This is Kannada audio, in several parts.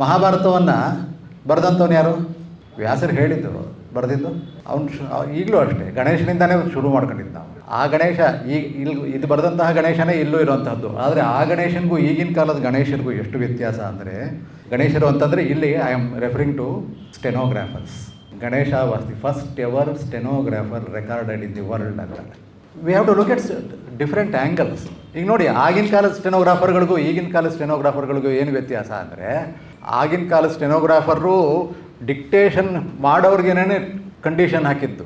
ಮಹಾಭಾರತವನ್ನು ಬರೆದಂಥವ್ನು ಯಾರು? ವ್ಯಾಸರು ಹೇಳಿದ್ದು, ಬರೆದಿದ್ದು. ಅವನು ಈಗಲೂ ಅಷ್ಟೇ. ಗಣೇಶನಿಂದಾನೇ ಶುರು ಮಾಡ್ಕೊಂಡಿದ್ದು ನಾವು. ಆ ಗಣೇಶ ಈಗ ಇಲ್ಲಿ ಇದು ಬರೆದಂತಹ ಗಣೇಶನೇ ಇಲ್ಲೂ ಇರುವಂಥದ್ದು ಆದರೆ ಆ ಗಣೇಶನಿಗೂ ಈಗಿನ ಕಾಲದ ಗಣೇಶನಿಗೂ ಎಷ್ಟು ವ್ಯತ್ಯಾಸ ಅಂದರೆ, ಗಣೇಶರು ಅಂತಂದರೆ ಇಲ್ಲಿ I am referring to stenographers Ganesha was the first ever stenographer recorded in the world ಅಂತ. We have to look at different angles ಈಗ ನೋಡಿ, ಆಗಿನ ಕಾಲದ ಸ್ಟೆನೋಗ್ರಾಫರ್ಗಳಿಗೂ ಈಗಿನ ಕಾಲದ ಸ್ಟೆನೋಗ್ರಾಫರ್ಗಳಿಗೂ ಏನು ವ್ಯತ್ಯಾಸ ಅಂದರೆ ಆಗಿನ ಕಾಲದ ಸ್ಟೆನೋಗ್ರಾಫರು ಡಿಕ್ಟೇಷನ್ ಮಾಡೋರ್ಗೇನೇ ಕಂಡೀಷನ್ ಹಾಕಿದ್ದು.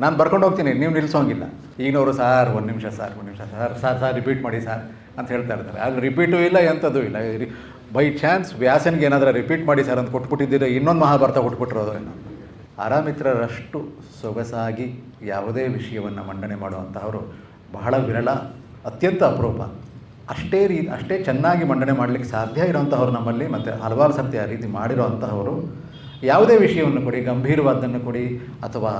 ನಾನು ಬರ್ಕೊಂಡು ಹೋಗ್ತೀನಿ, ನೀವು ನಿಲ್ಲಿಸೋಂಗಿಲ್ಲ ಈಗಿನವರು, ಸಾರ್, ಒಂದು ನಿಮಿಷ, ಸಾರ್, ಒಂದು ನಿಮಿಷ, ಸಾರ್ ಸಾರ್ ಸಾರ್ ರಿಪೀಟ್ ಮಾಡಿ, ಸಾರ್, ಅಂತ ಹೇಳ್ತಾ ಇರ್ತಾರೆ. ಅಲ್ಲಿ ರಿಪೀಟು ಇಲ್ಲ ಎಂಥದ್ದು ಇಲ್ಲ. ಬೈ ಚಾನ್ಸ್ ವ್ಯಾಸನ್ಗೆ ಏನಾದರೂ ರಿಪೀಟ್ ಮಾಡಿ, ಸರ್, ಅಂತ ಕೊಟ್ಬಿಟ್ಟಿದ್ದೀರ, ಇನ್ನೊಂದು ಮಹಾಭಾರತ ಕೊಟ್ಬಿಟ್ಟಿರೋದು ಏನೋ. ಆರಾಮಿತ್ರರಷ್ಟು ಸೊಗಸಾಗಿ ಯಾವುದೇ ವಿಷಯವನ್ನು ಮಂಡನೆ ಮಾಡುವಂಥವರು ಬಹಳ ವಿರಳ, ಅತ್ಯಂತ ಅಪರೂಪ. ಅಷ್ಟೇ ರೀ, ಅಷ್ಟೇ ಚೆನ್ನಾಗಿ ಮಂಡನೆ ಮಾಡಲಿಕ್ಕೆ ಸಾಧ್ಯ ಇರೋಂಥವ್ರು ನಮ್ಮಲ್ಲಿ ಮತ್ತು ಹಲವಾರು ಸರ್ತಿ ಆ ರೀತಿ ಮಾಡಿರುವಂತಹವರು. ಯಾವುದೇ ವಿಷಯವನ್ನು ಕೊಡಿ ಗಂಭೀರವಾದ್ದನ್ನು ಕೊಡಿ, ಅಥವಾ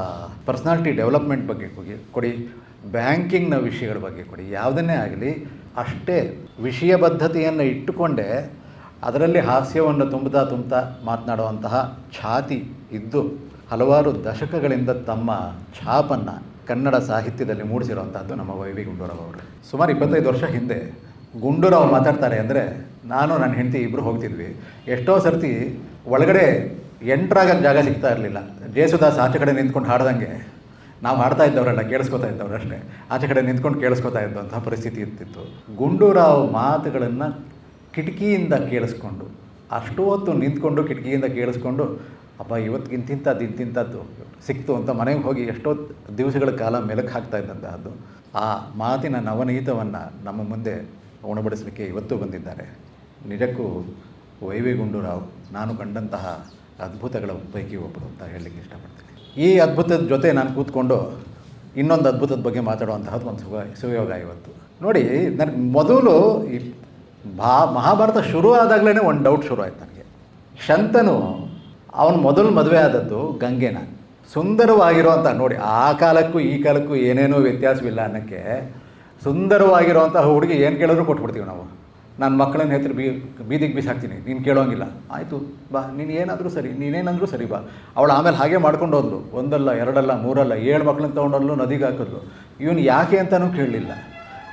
ಪರ್ಸ್ನಾಲಿಟಿ ಡೆವಲಪ್ಮೆಂಟ್ ಬಗ್ಗೆ ಕೊಡಿ ಕೊಡಿ, ಬ್ಯಾಂಕಿಂಗ್ನ ವಿಷಯಗಳ ಬಗ್ಗೆ ಕೊಡಿ, ಯಾವುದನ್ನೇ ಆಗಲಿ, ಅಷ್ಟೇ ವಿಷಯಬದ್ಧತೆಯನ್ನು ಇಟ್ಟುಕೊಂಡೇ ಅದರಲ್ಲಿ ಹಾಸ್ಯವನ್ನು ತುಂಬುತ್ತಾ ತುಂಬುತ್ತಾ ಮಾತನಾಡುವಂತಹ ಛಾತಿ ಇದ್ದು ಹಲವಾರು ದಶಕಗಳಿಂದ ತಮ್ಮ ಛಾಪನ್ನು ಕನ್ನಡ ಸಾಹಿತ್ಯದಲ್ಲಿ ಮೂಡಿಸಿರುವಂಥದ್ದು ನಮ್ಮ ವೈವಿ ಗುಂಡೂರಾವ್ ಅವರು. ಸುಮಾರು ಇಪ್ಪತ್ತೈದು ವರ್ಷ ಹಿಂದೆ ಗುಂಡೂರಾವ್ ಮಾತಾಡ್ತಾರೆ ಅಂದರೆ, ನಾನು, ನನ್ನ ಹೆಂಡತಿ ಇಬ್ಬರು ಹೋಗ್ತಿದ್ವಿ. ಎಷ್ಟೋ ಸರ್ತಿ ಒಳಗಡೆ ಎಂಟ್ರಾಗಕ್ಕೆ ಜಾಗ ಸಿಗ್ತಾ ಇರಲಿಲ್ಲ. ಜೇಸುದಾಸ್ ಆಚೆ ಕಡೆ ನಿಂತ್ಕೊಂಡು ಹಾಡ್ದಂಗೆ. ನಾವು ಹಾಡ್ತಾ ಇದ್ದವರಲ್ಲ, ಕೇಳಿಸ್ಕೊತಾ ಇದ್ದವ್ರು ಅಷ್ಟೇ. ಆಚೆ ಕಡೆ ನಿಂತ್ಕೊಂಡು ಕೇಳಿಸ್ಕೊತಾ ಇದ್ದಂಥ ಪರಿಸ್ಥಿತಿ ಇರ್ತಿತ್ತು. ಗುಂಡೂರಾವ್ ಮಾತುಗಳನ್ನು ಕಿಟಕಿಯಿಂದ ಕೇಳಿಸ್ಕೊಂಡು, ಅಷ್ಟು ಹೊತ್ತು ನಿಂತ್ಕೊಂಡು ಕಿಟಕಿಯಿಂದ ಕೇಳಿಸ್ಕೊಂಡು ಅಪ್ಪ ಇವತ್ತಿಗಿಂತಿಂಥದ್ದು ಇಂತಿಂಥದ್ದು ಸಿಕ್ತು ಅಂತ ಮನೆಗೆ ಹೋಗಿ ಎಷ್ಟೋ ದಿವಸಗಳ ಕಾಲ ಮೆಲುಕು ಹಾಕ್ತಾ ಇದ್ದಂತಹದ್ದು. ಆ ಮಾತಿನ ನವನೀತವನ್ನು ನಮ್ಮ ಮುಂದೆ ಉಣಬಡಿಸಲಿಕ್ಕೆ ಇವತ್ತು ಬಂದಿದ್ದಾರೆ. ನಿಜಕ್ಕೂ ವೈ ವಿ ಗುಂಡೂರಾವ್ ನಾನು ಕಂಡಂತಹ ಅದ್ಭುತಗಳ ಪೈಕಿ ಒಬ್ಬರು ಅಂತ ಹೇಳಲಿಕ್ಕೆ ಇಷ್ಟಪಡ್ತೀನಿ. ಈ ಅದ್ಭುತದ ಜೊತೆ ನಾನು ಕೂತ್ಕೊಂಡು ಇನ್ನೊಂದು ಅದ್ಭುತದ ಬಗ್ಗೆ ಮಾತಾಡುವಂತಹದ್ದು ಒಂದು ಸುಗ ಸುಯೋಗ ಇವತ್ತು. ನೋಡಿ ನನಗೆ ಮೊದಲು ಈ ಭಾ, ಮಹಾಭಾರತ ಶುರು ಆದಾಗಲೇ ಒಂದು ಡೌಟ್ ಶುರು ಆಯ್ತು ನನಗೆ. ಶಂತನು ಅವನು ಮೊದಲು ಮದುವೆ ಆದದ್ದು ಗಂಗೆನ. ಸುಂದರವಾಗಿರುವಂಥ ನೋಡಿ, ಆ ಕಾಲಕ್ಕೂ ಈ ಕಾಲಕ್ಕೂ ಏನೇನೂ ವ್ಯತ್ಯಾಸವಿಲ್ಲ ಅನ್ನೋಕ್ಕೆ ಸುಂದರವಾಗಿರುವಂಥ ಹುಡುಗಿ ಏನು ಕೇಳಿದ್ರು ಕೊಟ್ಬಿಡ್ತೀವಿ ನಾವು. ನನ್ನ ಮಕ್ಕಳನ್ನ ಹೆತ್ರ ಬೀ, ಬೀದಿಗೆ ಬೀಸಾಕ್ತೀನಿ, ನೀನು ಕೇಳೋಂಗಿಲ್ಲ. ಆಯಿತು, ಬಾ, ನೀನು ಏನಾದರೂ ಸರಿ, ನೀನೇನಾದರೂ ಸರಿ ಬಾ. ಅವಳು ಆಮೇಲೆ ಹಾಗೆ ಮಾಡ್ಕೊಂಡು ಹೋದ್ಲು. ಒಂದಲ್ಲ, ಎರಡಲ್ಲ, ಮೂರಲ್ಲ, ಏಳು ಮಕ್ಕಳನ್ನ ತೊಗೊಂಡಲ್ಲೂ ನದಿಗೆ ಹಾಕಿದ್ಲು. ಇವನು ಯಾಕೆ ಅಂತಲೂ ಕೇಳಲಿಲ್ಲ.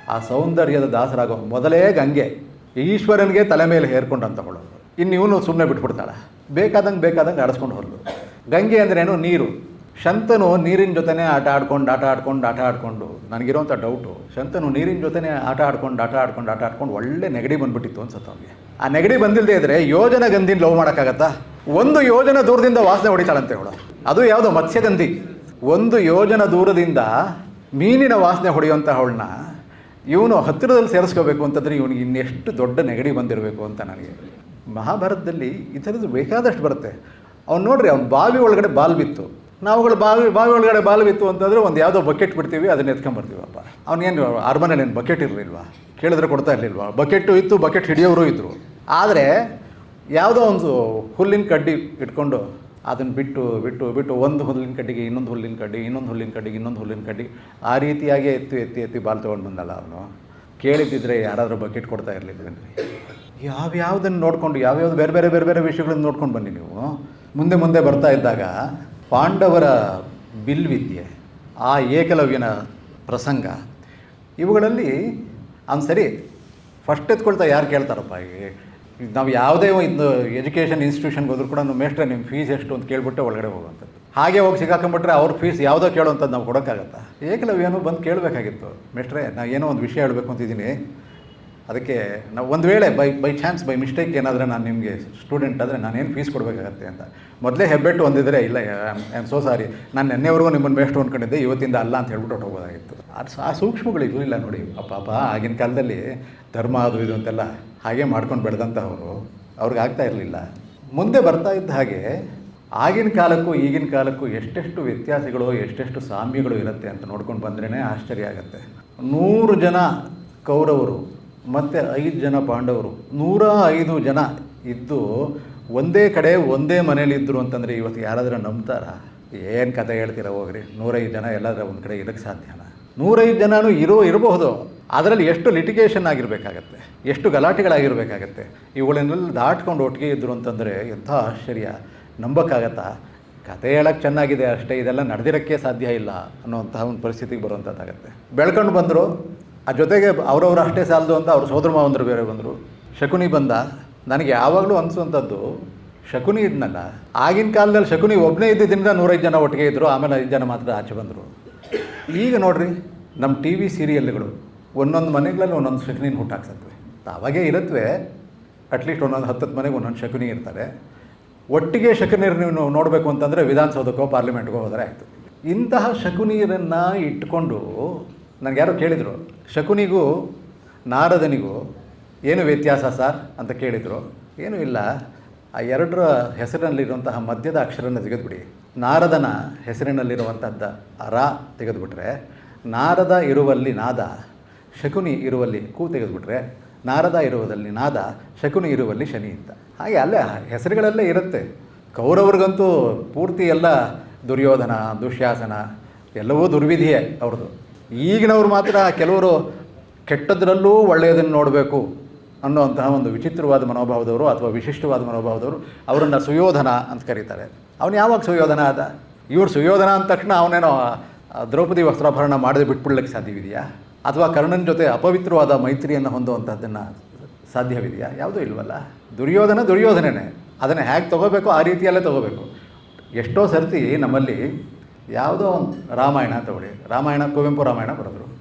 ಆ ಸೌಂದರ್ಯದ ದಾಸರಾಗೋ ಮೊದಲೇ ಗಂಗೆ, ಈಶ್ವರನಿಗೆ ತಲೆ ಮೇಲೆ ಹೇರ್ಕೊಂಡಂತವಳು ಇನ್ನು ಇವನು ಸುಮ್ಮನೆ ಬಿಟ್ಬಿಡ್ತಾಳೆ. ಬೇಕಾದಂಗೆ ಬೇಕಾದಂಗೆ ಆಡಿಸ್ಕೊಂಡು ಹೋದ್ಲು. ಗಂಗೆ ಅಂದ್ರೇನು ನೀರು. ಶಂತನು ನೀರಿನ ಜೊತೆನೇ ಆಟ ಆಡ್ಕೊಂಡು ಆಟ ಆಡ್ಕೊಂಡು ಆಟ ಆಡ್ಕೊಂಡು ನನಗಿರೋಂಥ ಡೌಟು ಶಂತನು ನೀರಿನ ಜೊತೆನೇ ಆಟ ಆಡ್ಕೊಂಡು ಆಟ ಆಡ್ಕೊಂಡು ಆಟ ಆಡ್ಕೊಂಡು ಒಳ್ಳೆ ನೆಗಡಿ ಬಂದ್ಬಿಟ್ಟಿತ್ತು ಅನ್ಸುತ್ತೆ ಅವ್ನಿಗೆ. ಆ ನೆಗಡಿ ಬಂದಿಲ್ಲದೆ ಇದ್ರೆ ಯೋಜನ ಗಂಧಿನ ಲವ್ ಮಾಡೋಕ್ಕಾಗತ್ತಾ? ಒಂದು ಯೋಜನ ದೂರದಿಂದ ವಾಸನೆ ಹೊಡಿತಾಳಂತೆ ಅವಳು. ಅದು ಯಾವುದೋ ಮತ್ಸ್ಯಗಂಧಿ ಒಂದು ಯೋಜನ ದೂರದಿಂದ ಮೀನಿನ ವಾಸನೆ ಹೊಡೆಯುವಂಥ ಅವಳನ್ನ ಇವನು ಹತ್ತಿರದಲ್ಲಿ ಸೇರಿಸ್ಕೋಬೇಕು ಅಂತಂದರೆ ಇವನಿಗೆ ಇನ್ನೆಷ್ಟು ದೊಡ್ಡ ನೆಗಡಿ ಬಂದಿರಬೇಕು ಅಂತ ನನಗೆ. ಮಹಾಭಾರತದಲ್ಲಿ ಈ ಥರದ್ದು ಬೇಕಾದಷ್ಟು ಬರುತ್ತೆ. ಅವ್ನು ನೋಡ್ರಿ, ಅವ್ನು ಬಾವಿ ಒಳಗಡೆ ಬಾಲ್ ಬಿತ್ತು. ನಾವುಗಳು ಬಾವಿ ಬಾವಿ ಒಳಗಡೆ ಬಾಲು ಬಿತ್ತು ಅಂತಂದರೆ ಒಂದು ಯಾವುದೋ ಬಕೆಟ್ ಬಿಡ್ತೀವಿ, ಅದನ್ನ ಎತ್ಕೊಂಬರ್ತೀವಪ್ಪ ಅವನೇನು ಅರಮನೇಲಿ ಏನು ಬಕೆಟ್ ಇರಲಿಲ್ವಾ? ಕೇಳಿದ್ರೆ ಕೊಡ್ತಾ ಇರಲಿಲ್ವಾ? ಬಕೆಟು ಇತ್ತು, ಬಕೆಟ್ ಹಿಡಿಯೋರು ಇದ್ದರು ಆದರೆ ಯಾವುದೋ ಒಂದು ಹುಲ್ಲಿನ ಕಡ್ಡಿ ಇಟ್ಕೊಂಡು ಅದನ್ನು ಬಿಟ್ಟು ಬಿಟ್ಟು ಬಿಟ್ಟು ಒಂದು ಹುಲ್ಲಿನ ಕಡ್ಡಿಗೆ, ಇನ್ನೊಂದು ಹುಲ್ಲಿನ ಕಡ್ಡಿ, ಇನ್ನೊಂದು ಹುಲ್ಲಿನ ಕಡ್ಡಿಗೆ ಇನ್ನೊಂದು ಹುಲ್ಲಿನ ಕಡ್ಡಿ, ಆ ರೀತಿಯಾಗಿ ಎತ್ತಿ ಎತ್ತಿ ಎತ್ತಿ ಬಾಲ್ ತೊಗೊಂಡು ಬಂದಲ್ಲ ಅವನು. ಕೇಳಿದ್ದಿದ್ರೆ ಯಾರಾದರೂ ಬಕೆಟ್ ಕೊಡ್ತಾ ಇರಲಿಲ್ವೇನ್ರಿ? ಯಾವ್ಯಾವುದನ್ನು ನೋಡಿಕೊಂಡು ಯಾವ್ಯಾವ್ದು ಬೇರೆ ಬೇರೆ ಬೇರೆ ಬೇರೆ ವಿಷಯಗಳನ್ನು ನೋಡ್ಕೊಂಡು ಬನ್ನಿ ನೀವು. ಮುಂದೆ ಮುಂದೆ ಬರ್ತಾ ಇದ್ದಾಗ ಪಾಂಡವರ ಬಿಲ್ವಿದ್ಯೆ, ಆ ಏಕಲವ್ಯನ ಪ್ರಸಂಗ. ಇವುಗಳಲ್ಲಿ ಅವ್ನು ಸರಿ ಫಸ್ಟ್ ಎತ್ಕೊಳ್ತಾ ಯಾರು ಕೇಳ್ತಾರಪ್ಪ ನಾವು ಯಾವುದೇ ಒಂದು ಎಜುಕೇಷನ್ ಇನ್ಸ್ಟಿಟ್ಯೂಷನ್ಗೆ ಹೋದ್ರು ಕೂಡ ನಮ್ಮ ಮೇಷ್ಟ್ರೆ ನಿಮ್ಮ ಫೀಸ್ ಎಷ್ಟು ಅಂತ ಕೇಳ್ಬಿಟ್ಟು ಒಳಗಡೆ ಹೋಗುವಂಥದ್ದು. ಹಾಗೆ ಹೋಗಿ ಸಿಗಾಕೊಂಬಿಟ್ರೆ ಅವ್ರ ಫೀಸ್ ಯಾವುದೋ ಕೇಳುವಂಥದ್ದು ನಾವು ಕೊಡೋಕ್ಕಾಗತ್ತಾ? ಏಕಲವ್ಯನೂ ಬಂದು ಕೇಳಬೇಕಾಗಿತ್ತು. ಮೇಷ್ಟ್ರೆ ನಾನು ಏನೋ ಒಂದು ವಿಷಯ ಹೇಳಬೇಕು ಅಂತಿದ್ದೀನಿ. ಅದಕ್ಕೆ ನಾವು ಒಂದು ವೇಳೆ by by chance by mistake ಏನಾದರೂ ನಾನು ನಿಮಗೆ ಸ್ಟೂಡೆಂಟ್ ಆದರೆ ಏನು ಫೀಸ್ ಕೊಡಬೇಕಾಗತ್ತೆ ಅಂತ. ಮೊದಲೇ ಹೆಬ್ಬೆಟ್ಟು ಒಂದಿದ್ರೆ ಇಲ್ಲ ಐ ಆಮ್ ಸೋ ಸಾರಿ ನಾನು ನೆನ್ನೆವರೆಗೂ ನಿಮ್ಮನ್ನು ಮೇಷ್ಟು ಅಂದ್ಕೊಂಡಿದ್ದೆ ಇವತ್ತಿಂದ ಅಲ್ಲ ಅಂತ ಹೇಳ್ಬಿಟ್ಟು ಹೋಗೋದಾಗಿತ್ತು ಅದು ಆ ಸೂಕ್ಷ್ಮಗಳಿಗೂ ಇಲ್ಲ ನೋಡಿ ಪಾಪ ಆಗಿನ ಕಾಲದಲ್ಲಿ ಧರ್ಮ ಅದು ಇದು ಅಂತೆಲ್ಲ ಹಾಗೆ ಮಾಡ್ಕೊಂಡು ಬೆಳೆದಂಥವರು ಅವ್ರಿಗೆ ಆಗ್ತಾ ಇರಲಿಲ್ಲ. ಮುಂದೆ ಬರ್ತಾ ಇದ್ದ ಹಾಗೆ ಆಗಿನ ಕಾಲಕ್ಕೂ ಈಗಿನ ಕಾಲಕ್ಕೂ ಎಷ್ಟೆಷ್ಟು ವ್ಯತ್ಯಾಸಗಳು, ಎಷ್ಟೆಷ್ಟು ಸಾಮ್ಯಗಳು ಇರುತ್ತೆ ಅಂತ ನೋಡ್ಕೊಂಡು ಬಂದ್ರೇ ಆಶ್ಚರ್ಯ ಆಗುತ್ತೆ. ನೂರು ಜನ ಕೌರವರು ಮತ್ತು ಐದು ಜನ ಪಾಂಡವರು, ನೂರ ಐದು ಜನ ಇದ್ದು ಒಂದೇ ಕಡೆ ಒಂದೇ ಮನೇಲಿದ್ದರು ಅಂತಂದರೆ ಇವತ್ತು ಯಾರಾದರೂ ನಂಬ್ತಾರ? ಏನು ಕತೆ ಹೇಳ್ತೀರಾ ಹೋಗ್ರಿ. ನೂರೈದು ಜನ ಎಲ್ಲಾದರೂ ಒಂದು ಕಡೆ ಇರೋಕ್ಕೆ ಸಾಧ್ಯನಾ ನೂರೈದು ಜನನೂ ಇರೋ, ಇರಬಹುದು. ಅದರಲ್ಲಿ ಎಷ್ಟು ಲಿಟಿಗೇಷನ್ ಆಗಿರಬೇಕಾಗತ್ತೆ? ಎಷ್ಟು ಗಲಾಟೆಗಳಾಗಿರಬೇಕಾಗತ್ತೆ? ಇವುಗಳನ್ನೆಲ್ಲ ದಾಟ್ಕೊಂಡು ಒಟ್ಟಿಗೆ ಇದ್ದರು ಅಂತಂದರೆ ಎಂಥ ಆಶ್ಚರ್ಯ. ನಂಬಕ್ಕಾಗತ್ತಾ? ಕತೆ ಹೇಳಕ್ಕೆ ಚೆನ್ನಾಗಿದೆ ಅಷ್ಟೇ, ಇದೆಲ್ಲ ನಡೆದಿರೋಕ್ಕೆ ಸಾಧ್ಯ ಇಲ್ಲ ಅನ್ನೋಂತಹ ಒಂದು ಪರಿಸ್ಥಿತಿಗೆ ಬರುವಂಥದ್ದಾಗತ್ತೆ ಬೆಳ್ಕೊಂಡು ಬಂದರು. ಆ ಜೊತೆಗೆ ಅವರವ್ರ ಅಷ್ಟೇ ಸಾಲದು ಅಂತ ಅವ್ರ ಸೋದರ ಮಾವಂದರು ಬೇರೆ ಬಂದರು. ಶಕುನಿ ಬಂದ. ನನಗೆ ಯಾವಾಗಲೂ ಅನಿಸುವಂಥದ್ದು, ಶಕುನಿ ಇದ್ನಲ್ಲ, ಆಗಿನ ಕಾಲದಲ್ಲಿ ಶಕುನಿ ಒಬ್ಬನೇ ಇದ್ದಿದ್ದರಿಂದ ನೂರೈದು ಜನ ಒಟ್ಟಿಗೆ ಇದ್ದರು ಆಮೇಲೆ ಐದು ಜನ ಮಾತ್ರ ಆಚೆ ಬಂದರು. ಈಗ ನೋಡ್ರಿ ನಮ್ಮ ಟಿ ವಿ ಸೀರಿಯಲ್ಗಳು ಒಂದೊಂದು ಮನೆಗಳಲ್ಲಿ ಒಂದೊಂದು ಶಕುನಿನ ಹುಟ್ಟಾಕ್ಸತ್ವೆ ಅವಾಗೇ ಇರುತ್ತವೆ ಅಟ್ಲೀಸ್ಟ್ ಒಂದೊಂದು ಹತ್ತತ್ತು ಮನೆಗೆ ಒಂದೊಂದು ಶಕುನಿ ಇರ್ತಾರೆ ಒಟ್ಟಿಗೆ ಶಕುನೀರು ನೀವು ನೋಡಬೇಕು ಅಂತಂದರೆ ವಿಧಾನಸೌಧಕ್ಕೋ ಪಾರ್ಲಿಮೆಂಟ್ಗೋ ಹೋದರೆ ಆಯಿತು ಇಂತಹ ಶಕುನೀರನ್ನು ಇಟ್ಕೊಂಡು, ನನಗೆ ಯಾರೋ ಕೇಳಿದರು ಶಕುನಿಗೂ, ನಾರದನಿಗೂ ಏನು ವ್ಯತ್ಯಾಸ ಸರ್ ಅಂತ ಕೇಳಿದರು. ಏನೂ ಇಲ್ಲ. ಆ ಎರಡರ ಹೆಸರಿನಲ್ಲಿರುವಂತಹ ಮಧ್ಯದ ಅಕ್ಷರನ ತೆಗೆದುಬಿಡಿ. ನಾರದನ ಹೆಸರಿನಲ್ಲಿರುವಂಥದ್ದ ರ ತೆಗೆದುಬಿಟ್ರೆ, ನಾರದ ಇರುವಲ್ಲಿ ನಾದ, ಶಕುನಿ ಇರುವಲ್ಲಿ ಕೂ ತೆಗೆದುಬಿಟ್ರೆ, ನಾರದ ಇರುವುದಲ್ಲಿ ನಾದ, ಶಕುನಿ ಇರುವಲ್ಲಿ ಶನಿ ಅಂತ. ಹಾಗೆ ಅಲ್ಲೇ ಹೆಸರುಗಳಲ್ಲೇ ಇರುತ್ತೆ. ಕೌರವ್ರಿಗಂತೂ ಪೂರ್ತಿ ಎಲ್ಲ ದುರ್ಯೋಧನ ದುಶ್ಯಾಸನ ಎಲ್ಲವೂ ದುರ್ವಿಧಿಯೇ ಅವ್ರದ್ದು. ಈಗಿನವ್ರು ಮಾತ್ರ ಕೆಲವರು ಕೆಟ್ಟದ್ರಲ್ಲೂ ಒಳ್ಳೆಯದನ್ನು ನೋಡಬೇಕು ಅನ್ನೋಂತಹ ಒಂದು ವಿಚಿತ್ರವಾದ ಮನೋಭಾವದವರು ಅಥವಾ ವಿಶಿಷ್ಟವಾದ ಮನೋಭಾವದವರು ಅವರನ್ನು ಸುಯೋಧನ ಅಂತ ಕರೀತಾರೆ. ಅವನು ಯಾವಾಗ ಸುಯೋಧನ ಆದ? ಇವ್ರು ಸುಯೋಧನ ಅಂದ ತಕ್ಷಣ ಅವನೇನೋ ದ್ರೌಪದಿ ವಸ್ತ್ರಾಭರಣ ಮಾಡದೆ ಬಿಟ್ಬಿಡ್ಲಿಕ್ಕೆ ಸಾಧ್ಯವಿದೆಯಾ? ಅಥವಾ ಕರ್ಣನ ಜೊತೆ ಅಪವಿತ್ರವಾದ ಮೈತ್ರಿಯನ್ನು ಹೊಂದುವಂಥದ್ದನ್ನು ಸಾಧ್ಯವಿದೆಯಾ? ಯಾವುದೂ ಇಲ್ವಲ್ಲ. ದುರ್ಯೋಧನ ದುರ್ಯೋಧನನೇ. ಅದನ್ನು ಹೇಗೆ ತಗೋಬೇಕು ಆ ರೀತಿಯಲ್ಲೇ ತೊಗೋಬೇಕು. ಎಷ್ಟೋ ಸರ್ತಿ ನಮ್ಮಲ್ಲಿ ಯಾವುದೋ ಒಂದು ರಾಮಾಯಣ ತಗೊಳ್ಳಿ. ರಾಮಾಯಣ, ಕುವೆಂಪು ರಾಮಾಯಣ ಬರೆದ್ರು.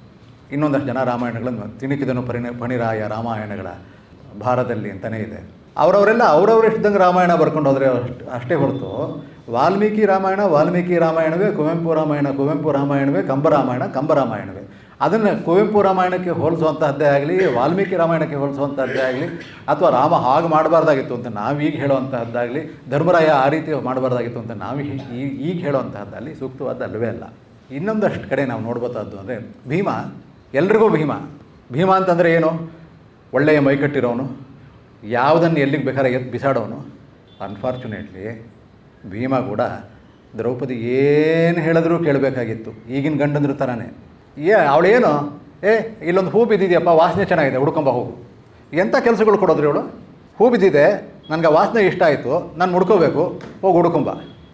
ಇನ್ನೊಂದಷ್ಟು ಜನ ರಾಮಾಯಣಗಳನ್ನು ತಿಣಿಕಿದನು ಪರಿಣ ಪಣಿರಾಯ ರಾಮಾಯಣಗಳ ಭಾರದಲ್ಲಿ ಅಂತಲೇ ಇದೆ. ಅವರವರೆಲ್ಲ ಅವರವ್ರ ಇಷ್ಟದಂಗೆ ರಾಮಾಯಣ ಬರ್ಕೊಂಡು ಹೋದರೆ ಅಷ್ಟು, ಅಷ್ಟೇ ಹೊರತು ವಾಲ್ಮೀಕಿ ರಾಮಾಯಣ, ವಾಲ್ಮೀಕಿ ರಾಮಾಯಣವೇ, ಕುವೆಂಪು ರಾಮಾಯಣ, ಕುವೆಂಪು ರಾಮಾಯಣವೇ ಕಂಬರಾಮಾಯಣ ಕಂಬರಾಮಾಯಣವೇ ಅದನ್ನು ಕುವೆಂಪು ರಾಮಾಯಣಕ್ಕೆ ಹೋಲಿಸುವಂತಹದ್ದೇ ಆಗಲಿ, ವಾಲ್ಮೀಕಿ ರಾಮಾಯಣಕ್ಕೆ ಹೋಲಿಸುವಂಥದ್ದೇ ಆಗಲಿ, ಅಥವಾ ರಾಮ ಹಾಗೆ ಮಾಡಬಾರ್ದಾಗಿತ್ತು ಅಂತ ನಾವೀಗ ಹೇಳುವಂತಹದ್ದಾಗಲಿ, ಧರ್ಮರಾಯ ಆ ರೀತಿ ಮಾಡಬಾರ್ದಾಗಿತ್ತು ಅಂತ ನಾವು ಈಗ ಹೇಳುವಂತಹದ್ದಲ್ಲಿ ಸೂಕ್ತವಾದ ಅಲ್ಲವೇ ಅಲ್ಲ. ಇನ್ನೊಂದಷ್ಟು ಕಡೆ ನಾವು ನೋಡ್ಬೋದಾದ್ದು ಅಂದರೆ ಭೀಮ, ಎಲ್ರಿಗೂ ಭೀಮ. ಭೀಮ ಅಂತಂದರೆ ಏನು? ಒಳ್ಳೆಯ ಮೈಕಟ್ಟಿರೋನು ಯಾವುದನ್ನು ಎಲ್ಲಿಗೆ ಬೇಕಾದ್ರೆ ಎದ್ದು ಬಿಸಾಡೋನು. ಅನ್ಫಾರ್ಚುನೇಟ್ಲಿ ಭೀಮ ಕೂಡ ದ್ರೌಪದಿ ಏನು ಹೇಳಿದ್ರೂ ಕೇಳಬೇಕಾಗಿತ್ತು. ಈಗಿನ ಗಂಡಂದ್ರ ಥರನೇ ಏ, ಅವಳೇನು? ಏ, ಇಲ್ಲೊಂದು ಹೂ ಬಿದ್ದಿದೆಯಪ್ಪ, ವಾಸನೆ ಚೆನ್ನಾಗಿದೆ, ಹುಡ್ಕೊಂಬ ಹೋಗು ಎಂಥ ಕೆಲಸಗಳು ಕೊಡೋದ್ರಿ ಅವಳು? ಹೂ ಬಿದ್ದಿದೆ, ನನಗೆ ವಾಸನೆ ಇಷ್ಟ ಆಯಿತು, ನಾನು ಮುಡ್ಕೋಬೇಕು, ಹೋಗಿ ಹುಡ್ಕೊಂಬ.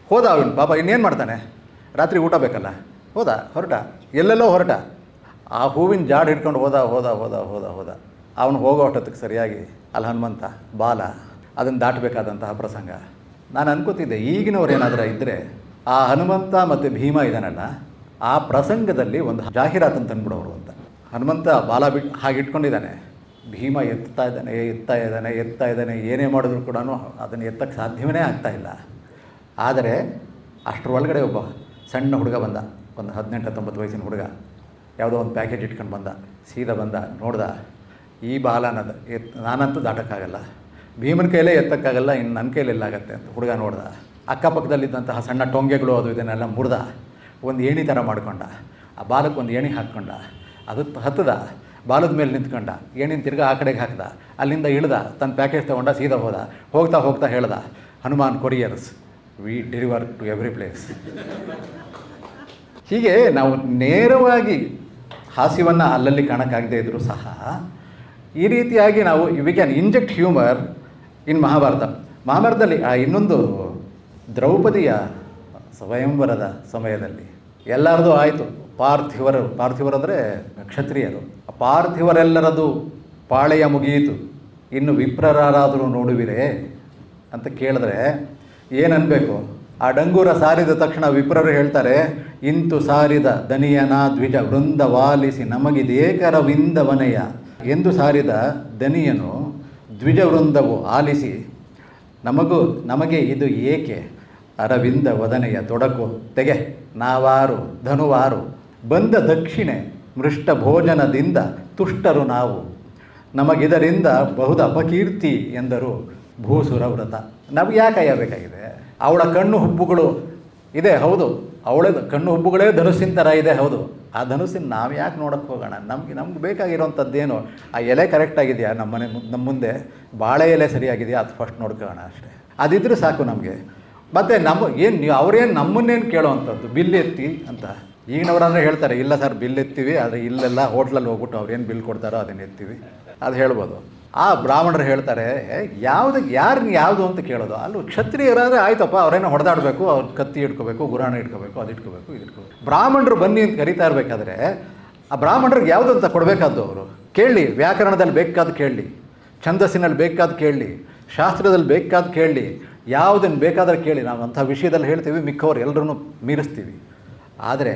ಹೋದ ಅವನು ಪಾಪ ಇನ್ನೇನು ಮಾಡ್ತಾನೆ? ರಾತ್ರಿ ಊಟ ಬೇಕಲ್ಲ? ಹೋದ, ಹೊರಟ? ಎಲ್ಲೆಲ್ಲೋ ಹೊರಟ? ಆ ಹೂವಿನ ಜಾಡ್ ಹಿಡ್ಕೊಂಡು ಹೋದ ಹೋದ ಹೋದ ಹೋದ ಹೋದ. ಅವನು ಹೋಗೋ ಅಷ್ಟೊತ್ತಿಗೆ ಸರಿಯಾಗಿ, ಅಲ್ಲಿ ಹನುಮಂತ, ಬಾಲ, ಅದನ್ನು ದಾಟಬೇಕಾದಂತಹ ಪ್ರಸಂಗ. ನಾನು ಅನ್ಕೋತಿದ್ದೆ, ಈಗಿನವ್ರು ಏನಾದರೂ ಇದ್ದರೆ ಆ ಹನುಮಂತ ಮತ್ತು ಭೀಮ ಇದಾನಲ್ಲ ಆ ಪ್ರಸಂಗದಲ್ಲಿ ಒಂದು ಜಾಹೀರಾತನ್ನು ತಂದ್ಬಿಡೋರು ಅಂತ. ಹನುಮಂತ ಬಾಲ ಬಿಟ್ಟು ಹಾಗೆ ಇಟ್ಕೊಂಡಿದ್ದಾನೆ. ಭೀಮ ಎತ್ತಾ ಇದ್ದಾನೆ ಎತ್ತಾ ಇದ್ದಾನೆ ಎತ್ತಾ ಇದ್ದಾನೆ, ಏನೇ ಮಾಡಿದ್ರು ಕೂಡ ಅದನ್ನು ಎತ್ತಕ್ಕೆ ಸಾಧ್ಯವೇ ಆಗ್ತಾ ಇಲ್ಲ. ಆದರೆ ಅಷ್ಟರೊಳಗಡೆ ಒಬ್ಬ ಸಣ್ಣ ಹುಡುಗ ಬಂದ, ಒಂದು ಹದಿನೆಂಟು ಹತ್ತೊಂಬತ್ತು ವಯಸ್ಸಿನ ಹುಡುಗ. ಯಾವುದೋ ಒಂದು ಪ್ಯಾಕೇಜ್ ಇಟ್ಕೊಂಡು ಬಂದ, ಸೀದಾ ಬಂದ, ನೋಡ್ದ, ಈ ಬಾಲನ ಎತ್, ನಾನಂತೂ ದಾಟಕ್ಕಾಗಲ್ಲ. ಭೀಮನ ಕೈಲೇ ಎತ್ತಕ್ಕಾಗಲ್ಲ, ಇನ್ನು ನನ್ನ ಕೈಲಿ ಎಲ್ಲಾಗತ್ತೆ ಅಂತ ಹುಡುಗ ನೋಡ್ದ. ಅಕ್ಕಪಕ್ಕದಲ್ಲಿದ್ದಂತಹ ಸಣ್ಣ ಟೊಂಗೆಗಳು ಅದು ಇದನ್ನೆಲ್ಲ ಮುರಿದ. ಒಂದು ಏಣಿ ಥರ ಮಾಡ್ಕೊಂಡ. ಆ ಬಾಲಕ್ಕೆ ಒಂದು ಏಣಿ ಹಾಕ್ಕೊಂಡ. ಅದು ಹತ್ತದ. ಬಾಲದ ಮೇಲೆ ನಿಂತ್ಕೊಂಡ. ಏಣಿನ ತಿರ್ಗಾ ಆ ಕಡೆಗೆ ಹಾಕ್ದ. ಅಲ್ಲಿಂದ ಇಳ್ದ. ತನ್ನ ಪ್ಯಾಕೇಜ್ ತೊಗೊಂಡ ಸೀದಾ ಹೋದ. ಹೋಗ್ತಾ ಹೋಗ್ತಾ ಹೇಳ್ದ, Hanuman couriers we deliver to every place ಹೀಗೆ ನಾವು ನೇರವಾಗಿ ಹಾಸ್ಯವನ್ನು ಅಲ್ಲಲ್ಲಿ ಕಾಣೋಕ್ಕಾಗದೇ ಇದ್ದರೂ ಸಹ, ಈ ರೀತಿಯಾಗಿ ನಾವು we can inject humour in Mahabharata ಮಹಾಭಾರತದಲ್ಲಿ ಆ ಇನ್ನೊಂದು ದ್ರೌಪದಿಯ ಸ್ವಯಂವರದ ಸಮಯದಲ್ಲಿ. ಎಲ್ಲರದು ಆಯಿತು. ಪಾರ್ಥಿವರು ಪಾರ್ಥಿವರು ಅಂದರೆ ಕ್ಷತ್ರಿಯರು ಪಾರ್ಥಿವರೆಲ್ಲರದು ಪಾಳೆಯ ಮುಗಿಯಿತು. ಇನ್ನು ವಿಪ್ರರಾರಾದರೂ ನೋಡುವಿರೇ ಅಂತ ಕೇಳಿದ್ರೆ ಏನನ್ಬೇಕು? ಆ ಡಂಗೂರ ಸಾರಿದ ತಕ್ಷಣ ವಿಪ್ರರು ಹೇಳ್ತಾರೆ, ಇಂತು ಸಾರಿದ ದನಿಯನ ದ್ವಿಜ ವೃಂದ ವಾಲಿಸಿ ನಮಗಿದೇಕರವಿಂದವನೆಯ ಎಂದು ಸಾರಿದ ದನಿಯನು ದ್ವಿಜ ವೃಂದವು ಆಲಿಸಿ, ನಮಗೂ, ನಮಗೆ ಇದು ಏಕೆ? ಅರವಿಂದ ವದನೆಯ ತೊಡಕು ತೆಗೆ ನಾವಾರು, ಧನುವಾರು, ಬಂದ ದಕ್ಷಿಣೆ ಮೃಷ್ಟ ಭೋಜನದಿಂದ ತುಷ್ಟರು ನಾವು. ನಮಗಿದರಿಂದ ಬಹುದ ಅಪಕೀರ್ತಿ ಎಂದರು ಭೂಸುರ ವ್ರತ ನಾವು ಯಾಕೆ ಅಯ್ಯಬೇಕಾಗಿದೆ ಅವಳ ಕಣ್ಣು ಹುಬ್ಬುಗಳು ಇದೆ, ಹೌದು. ಅವಳ ಕಣ್ಣು ಹುಬ್ಬುಗಳೇ ಧನುಸ್ಸಿನ ಥರ ಇದೆ, ಹೌದು. ಆ ಧನುಸ್ಸಿನ ನಾವು ಯಾಕೆ ನೋಡೋಕ್ಕೆ ಹೋಗೋಣ? ನಮಗೆ, ನಮ್ಗೆ ಬೇಕಾಗಿರೋಂಥದ್ದೇನು? ಆ ಎಲೆ ಕರೆಕ್ಟಾಗಿದೆಯಾ ನಮ್ಮ ಮನೆ ನಮ್ಮ ಮುಂದೆ? ಬಾಳೆ ಎಲೆ ಸರಿಯಾಗಿದೆಯಾ? ಅದು ಫಸ್ಟ್ ನೋಡ್ಕೋಣ ಅಷ್ಟೇ. ಅದಿದ್ದರೂ ಸಾಕು ನಮಗೆ. ಮತ್ತು ನಮ್ಮ ಏನು ನೀವು ಅವ್ರೇನು ನಮ್ಮನ್ನೇನು ಕೇಳೋವಂಥದ್ದು? ಬಿಲ್ ಎತ್ತಿ ಅಂತ. ಈಗಿನವರಂದ್ರೆ ಹೇಳ್ತಾರೆ, ಇಲ್ಲ ಸರ್, ಬಿಲ್ ಎತ್ತೀವಿ, ಆದರೆ ಇಲ್ಲೆಲ್ಲ ಹೋಟ್ಲಲ್ಲಿ ಹೋಗ್ಬಿಟ್ಟು ಅವ್ರೇನು ಬಿಲ್ ಕೊಡ್ತಾರೋ ಅದನ್ನು ಎತ್ತೀವಿ. ಅದು ಹೇಳ್ಬೋದು. ಆ ಬ್ರಾಹ್ಮಣರು ಹೇಳ್ತಾರೆ ಯಾವುದಕ್ಕೆ ಯಾರನ್ನ ಯಾವುದು ಅಂತ ಕೇಳೋದು? ಅಲ್ಲೂ ಕ್ಷತ್ರಿಯರಾದರೆ ಆಯ್ತಪ್ಪ, ಅವರೇನೋ ಹೊಡೆದಾಡಬೇಕು, ಅವ್ರ ಕತ್ತಿ ಇಟ್ಕೋಬೇಕು, ಗುರಾಣ ಇಟ್ಕೋಬೇಕು, ಅದು ಇಟ್ಕೋಬೇಕು, ಇದು ಇಟ್ಕೋಬೇಕು. ಬ್ರಾಹ್ಮಣರು ಬನ್ನಿ ಅಂತ ಕರಿತಾ ಇರಬೇಕಾದ್ರೆ, ಆ ಬ್ರಾಹ್ಮಣರಿಗೆ ಯಾವುದು ಅಂತ ಕೊಡಬೇಕಾದ್ದು ಅವರು? ಕೇಳಲಿ, ವ್ಯಾಕರಣದಲ್ಲಿ ಬೇಕಾದ ಕೇಳಲಿ, ಛಂದಸ್ಸಿನಲ್ಲಿ ಬೇಕಾದ ಕೇಳಲಿ, ಶಾಸ್ತ್ರದಲ್ಲಿ ಬೇಕಾದ ಕೇಳಲಿ ಯಾವುದನ್ನು ಬೇಕಾದರೂ ಕೇಳಿ. ನಾವು ಅಂಥ ವಿಷಯದಲ್ಲಿ ಹೇಳ್ತೀವಿ, ಮಿಕ್ಕವ್ರು ಎಲ್ಲರೂ ಮೀರಿಸ್ತೀವಿ. ಆದರೆ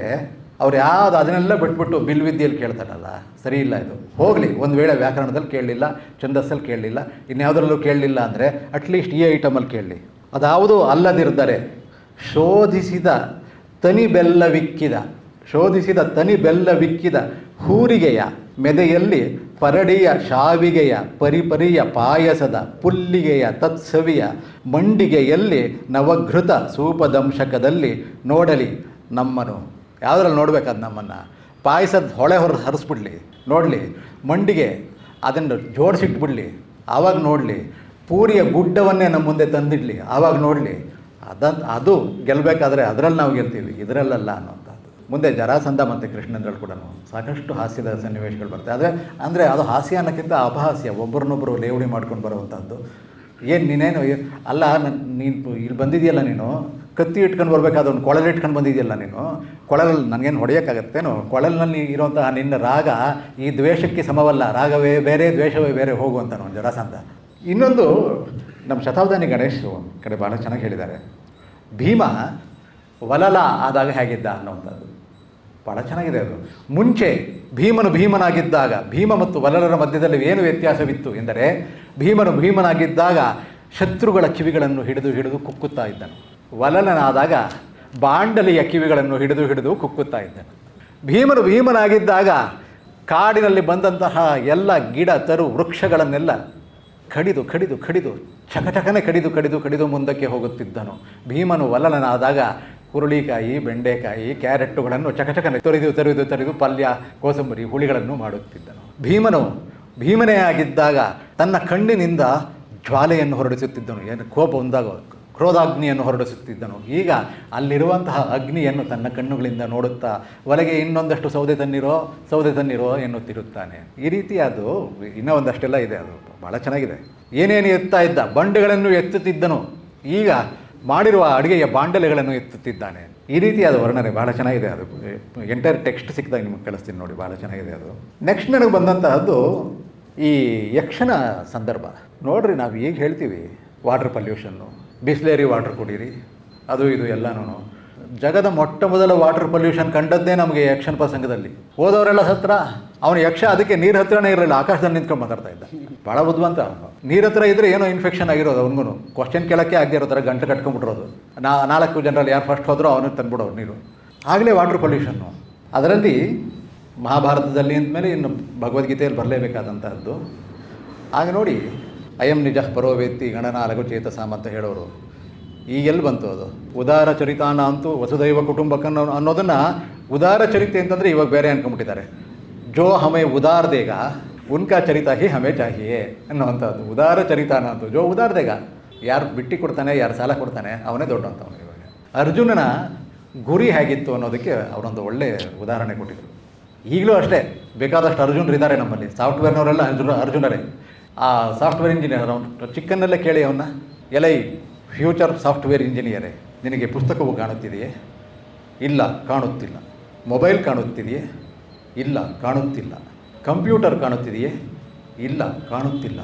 ಅವ್ರು ಯಾವುದು ಅದನ್ನೆಲ್ಲ ಬಿಟ್ಬಿಟ್ಟು ಬಿಲ್ ವಿದ್ಯೆಯಲ್ಲಿ ಕೇಳ್ತಾರಲ್ಲ, ಸರಿ ಇಲ್ಲ ಇದು. ಹೋಗಲಿ, ಒಂದು ವೇಳೆ ವ್ಯಾಕರಣದಲ್ಲಿ ಕೇಳಲಿಲ್ಲ, ಛಂದಸ್ಸಲ್ಲಿ ಕೇಳಲಿಲ್ಲ, ಇನ್ಯಾವುದರಲ್ಲೂ ಕೇಳಲಿಲ್ಲ ಅಂದರೆ ಅಟ್ಲೀಸ್ಟ್ ಈ ಐಟಮಲ್ಲಿ ಕೇಳಲಿ. ಅದಾವುದು ಅಲ್ಲದಿರ್ದರೆ, ಶೋಧಿಸಿದ ತನಿ ಬೆಲ್ಲವಿಕ್ಕಿದ ಶೋಧಿಸಿದ ತನಿ ಬೆಲ್ಲವಿಕ್ಕಿದ ಹೂರಿಗೆಯ ಮೆದೆಯಲ್ಲಿ ಪರಡಿಯ ಶಾವಿಗೆಯ ಪರಿಪರಿಯ ಪಾಯಸದ ಪುಲ್ಲಿಗೆಯ ತತ್ಸವಿಯ ಮಂಡಿಗೆಯಲ್ಲಿ ನವಘೃತ ಸೂಪದಂಶಕದಲ್ಲಿ ನೋಡಲಿ ನಮ್ಮನು ಯಾವುದ್ರಲ್ಲಿ ನೋಡ್ಬೇಕಾದ ನಮ್ಮನ್ನು? ಪಾಯಸದ ಹೊಳೆ ಹೊರ ಹರಿಸ್ಬಿಡ್ಲಿ, ನೋಡಲಿ. ಮಂಡಿಗೆ ಅದನ್ನು ಜೋಡಿಸಿಟ್ಬಿಡ್ಲಿ, ಆವಾಗ ನೋಡಲಿ. ಪೂರಿಯ ಗುಡ್ಡವನ್ನೇ ನಮ್ಮ ಮುಂದೆ ತಂದಿಡಲಿ, ಆವಾಗ ನೋಡಲಿ. ಅದ ಅದು ಗೆಲ್ಲಬೇಕಾದ್ರೆ ಅದರಲ್ಲಿ ನಾವು ಗೆಲ್ತೀವಿ, ಇದರಲ್ಲಲ್ಲ ಅನ್ನೋಂಥದ್ದು ಮುಂದೆ ಜರಾಸಂಧ ಮತ್ತು ಕೃಷ್ಣಂದ್ರಲ್ಲಿ ಕೂಡ ಸಾಕಷ್ಟು ಹಾಸ್ಯದ ಸನ್ನಿವೇಶಗಳು ಬರ್ತವೆ ಆದರೆ ಅಂದರೆ ಅದು ಹಾಸ್ಯ ಅನ್ನೋಕ್ಕಿಂತ ಅಪಹಾಸ್ಯ. ಒಬ್ಬರನ್ನೊಬ್ಬರು ಲೇವಡಿ ಮಾಡ್ಕೊಂಡು ಬರುವಂಥದ್ದು ಏನು ನೀನೇನು ಅಲ್ಲ, ನೀನು ಇಲ್ಲಿ ಬಂದಿದೆಯಲ್ಲ ನೀನು? ಕತ್ತಿ ಇಟ್ಕೊಂಡು ಬರಬೇಕಾದ್ರೆ ಒಂದು ಕೊಳಲು ಇಟ್ಕೊಂಡು ಬಂದಿದೆಯಲ್ಲ ನೀನು? ಕೊಳಲಲ್ಲಿ ನನಗೇನು ಹೊಡೆಯೋಕ್ಕಾಗತ್ತೇನು ಕೊಳಲಿನಲ್ಲಿ ಇರುವಂತಹ ನಿನ್ನ ರಾಗ ಈ ದ್ವೇಷಕ್ಕೆ ಸಮವಲ್ಲ. ರಾಗವೇ ಬೇರೆ, ದ್ವೇಷವೇ ಬೇರೆ ಹೋಗುವಂತ ಒಂದು ಜರಾಸಂಧ. ಇನ್ನೊಂದು ನಮ್ಮ ಶತಾಬ್ದಾನಿ ಗಣೇಶ್ ಕಡೆ ಭಾಳ ಚೆನ್ನಾಗಿ ಹೇಳಿದ್ದಾರೆ. ಭೀಮ ವಲಲ ಆದಾಗ ಹೇಗಿದ್ದ ಅನ್ನುವಂಥದ್ದು. ಭಾಳ ಚೆನ್ನಾಗಿದೆ ಅದು. ಮುಂಚೆ ಭೀಮನು ಭೀಮನಾಗಿದ್ದಾಗ, ಭೀಮ ಮತ್ತು ವಲರರ ಮಧ್ಯದಲ್ಲಿ ಏನು ವ್ಯತ್ಯಾಸವಿತ್ತು ಎಂದರೆ, ಭೀಮನು ಭೀಮನಾಗಿದ್ದಾಗ ಶತ್ರುಗಳ ಕಿವಿಗಳನ್ನು ಹಿಡಿದು ಹಿಡಿದು ಕುಕ್ಕುತ್ತಾ ಇದ್ದನು. ವಲಲನಾದಾಗ ಬಾಂಡಲಿಯ ಕಿವಿಗಳನ್ನು ಹಿಡಿದು ಹಿಡಿದು ಕುಕ್ಕುತ್ತಾ ಇದ್ದನು. ಭೀಮನು ಭೀಮನಾಗಿದ್ದಾಗ ಕಾಡಿನಲ್ಲಿ ಬಂದಂತಹ ಎಲ್ಲ ಗಿಡ, ತರು, ವೃಕ್ಷಗಳನ್ನೆಲ್ಲ ಕಡಿದು ಕಡಿದು ಕಡಿದು ಚಕಚಕನೆ ಕಡಿದು ಕಡಿದು ಕಡಿದು ಮುಂದಕ್ಕೆ ಹೋಗುತ್ತಿದ್ದನು. ಭೀಮನು ವಲಲನಾದಾಗ ಹುರುಳಿಕಾಯಿ, ಬೆಂಡೆಕಾಯಿ, ಕ್ಯಾರೆಟ್ಟುಗಳನ್ನು ಚಕಚಕನೆ ತೊರೆದು ತೊರೆದು ತೊರೆದು ಪಲ್ಯ, ಕೋಸಂಬರಿ, ಹುಳಿಗಳನ್ನು ಮಾಡುತ್ತಿದ್ದನು. ಭೀಮನು ಭೀಮನೇ ಆಗಿದ್ದಾಗ ತನ್ನ ಕಣ್ಣಿನಿಂದ ಜ್ವಾಲೆಯನ್ನು ಹೊರಡಿಸುತ್ತಿದ್ದನು. ಏನು? ಕೋಪ ಒಂದಾಗ ಕ್ರೋಧಾಗ್ನಿಯನ್ನು ಹೊರಡಿಸುತ್ತಿದ್ದನು. ಈಗ ಅಲ್ಲಿರುವಂತಹ ಅಗ್ನಿಯನ್ನು ತನ್ನ ಕಣ್ಣುಗಳಿಂದ ನೋಡುತ್ತಾ ಒಳಗೆ ಇನ್ನೊಂದಷ್ಟು ಸೌದೆ ತನ್ನಿರೋ ಸೌದೆ ತನ್ನಿರೋ ಎನ್ನುತ್ತಿರುತ್ತಾನೆ. ಈ ರೀತಿ ಅದು ಇನ್ನೂ ಒಂದಷ್ಟೆಲ್ಲ ಇದೆ. ಅದು ಭಾಳ ಚೆನ್ನಾಗಿದೆ. ಏನೇನು ಎತ್ತಾ ಇದ್ದ? ಬಂಡೆಗಳನ್ನು ಎತ್ತುತ್ತಿದ್ದನು. ಈಗ ಮಾಡಿರುವ ಅಡುಗೆಯ ಬಾಂಡಲೆಗಳನ್ನು ಎತ್ತುತ್ತಿದ್ದಾನೆ. ಈ ರೀತಿಯಾದ ವರ್ಣನೆ ಬಹಳ ಚೆನ್ನಾಗಿದೆ ಅದು. ಎಂಟೈರ್ ಟೆಕ್ಸ್ಟ್ ಸಿಕ್ಕಿದಾಗ ನಿಮಗೆ ಕಳಿಸ್ತೀನಿ ನೋಡಿ ಭಾಳ ಚೆನ್ನಾಗಿದೆ ಅದು. ನೆಕ್ಸ್ಟ್ ನನಗೆ ಬಂದಂತಹದ್ದು ಈ ಯಕ್ಷನ ಸಂದರ್ಭ. ನೋಡ್ರಿ ನಾವು ಈಗ ಹೇಳ್ತೀವಿ ವಾಟರ್ ಪಲ್ಯೂಷನ್ನು ಬಿಸ್ಲೇರಿ ವಾಟರ್ ಕುಡೀರಿ. ಅದು ಇದು ಎಲ್ಲನೂ ಜಗದ ಮೊಟ್ಟ ಮೊದಲ ವಾಟರ್ ಪೊಲ್ಯೂಷನ್ ಕಂಡದ್ದೇ ನಮಗೆ ಯಕ್ಷನ್ ಪ್ರಸಂಗದಲ್ಲಿ. ಹೋದವರೆಲ್ಲ ಸತ್ರ, ಅವನು ಯಕ್ಷ, ಅದಕ್ಕೆ ನೀರು ಹತ್ರನೇ ಇರಲಿಲ್ಲ, ಆಕಾಶದಲ್ಲಿ ನಿಂತ್ಕೊಂಡು ಮಾತಾಡ್ತಾ ಇದ್ದ. ಭಾಳ ಬುದ್ಧಿವಂತ ನೀರ್ ಹತ್ರ ಇದ್ರೆ ಏನೋ ಇನ್ಫೆಕ್ಷನ್ ಆಗಿರೋದು ಅವನಿಗೂ ಕ್ವಶನ್ ಕೆಳಕ್ಕೆ ಆಗದೆ ಇರೋ ಥರ ಗಂಟೆ ಕಟ್ಕೊಂಡ್ಬಿಟ್ರೋದು ನಾ, ನಾಲ್ಕು ಜನರಲ್ಲಿ ಯಾರು ಫಸ್ಟ್ ಹೋದ್ರೋ ಅವನಿಗೆ ತಂದ್ಬಿಡೋರು ನೀರು. ಆಗಲೇ ವಾಟರ್ ಪೊಲ್ಯೂಷನ್ನು ಅದರಲ್ಲಿ ಮಹಾಭಾರತದಲ್ಲಿ ಅಂದಮೇಲೆ ಇನ್ನು ಭಗವದ್ಗೀತೆಯಲ್ಲಿ ಬರಲೇಬೇಕಾದಂತಹದ್ದು. ಆಗ ನೋಡಿ, ಅಯಂ ನಿಜ ಪರೋವೇತ್ತಿ ಗಣನ ಚೇತಸಾಮ ಅಂತ ಹೇಳೋರು. ಈಗೆಲ್ಲಿ ಬಂತು ಅದು? ಉದಾರ ಚರಿತಾನ ಅಂತೂ ವಸುದೈವ ಕುಟುಂಬಕ್ಕನ್ನು ಅನ್ನೋದನ್ನು ಉದಾರ ಚರಿತೆ ಅಂತಂದರೆ ಇವಾಗ ಬೇರೆ ಅನ್ಕೊಂಡ್ಬಿಟ್ಟಿದ್ದಾರೆ. ಜೋ ಹಮೆ ಉದಾರ್ ದೇಗ, ಉನ್ಕಾ ಚರಿತಾ ಹಿ ಹಮೆ ಚಾಹಿಯೇ ಅನ್ನುವಂಥದ್ದು. ಉದಾರ ಚರಿತಾನ ಅಂತು, ಜೋ ಉದಾರ್ ದೇಗ. ಯಾರು ಬಿಟ್ಟಿ ಕೊಡ್ತಾನೆ, ಯಾರು ಸಾಲ ಕೊಡ್ತಾನೆ, ಅವನೇ ದೊಡ್ಡವಂಥವನು ಇವಾಗ. ಅರ್ಜುನನ ಗುರಿ ಹೇಗಿತ್ತು ಅನ್ನೋದಕ್ಕೆ ಅವರೊಂದು ಒಳ್ಳೆ ಉದಾಹರಣೆ ಕೊಟ್ಟಿದ್ರು. ಈಗಲೂ ಅಷ್ಟೇ, ಬೇಕಾದಷ್ಟು ಅರ್ಜುನರು ಇದ್ದಾರೆ ನಮ್ಮಲ್ಲಿ. ಸಾಫ್ಟ್ವೇರ್ನವರೆಲ್ಲ ಅರ್ಜುನ, ಅರ್ಜುನರೇ. ಆ ಸಾಫ್ಟ್ವೇರ್ ಇಂಜಿನಿಯರ್ ಅವನು, ಚಿಕ್ಕನ್ನಲ್ಲೇ ಕೇಳಿ ಅವನ್ನ, ಎಲೈ ಫ್ಯೂಚರ್ ಸಾಫ್ಟ್ವೇರ್ ಇಂಜಿನಿಯರೇ, ನಿನಗೆ ಪುಸ್ತಕವು ಕಾಣುತ್ತಿದೆಯೇ? ಇಲ್ಲ, ಕಾಣುತ್ತಿಲ್ಲ. ಮೊಬೈಲ್ ಕಾಣುತ್ತಿದೆಯೇ? ಇಲ್ಲ, ಕಾಣುತ್ತಿಲ್ಲ. ಕಂಪ್ಯೂಟರ್ ಕಾಣುತ್ತಿದೆಯೇ? ಇಲ್ಲ, ಕಾಣುತ್ತಿಲ್ಲ.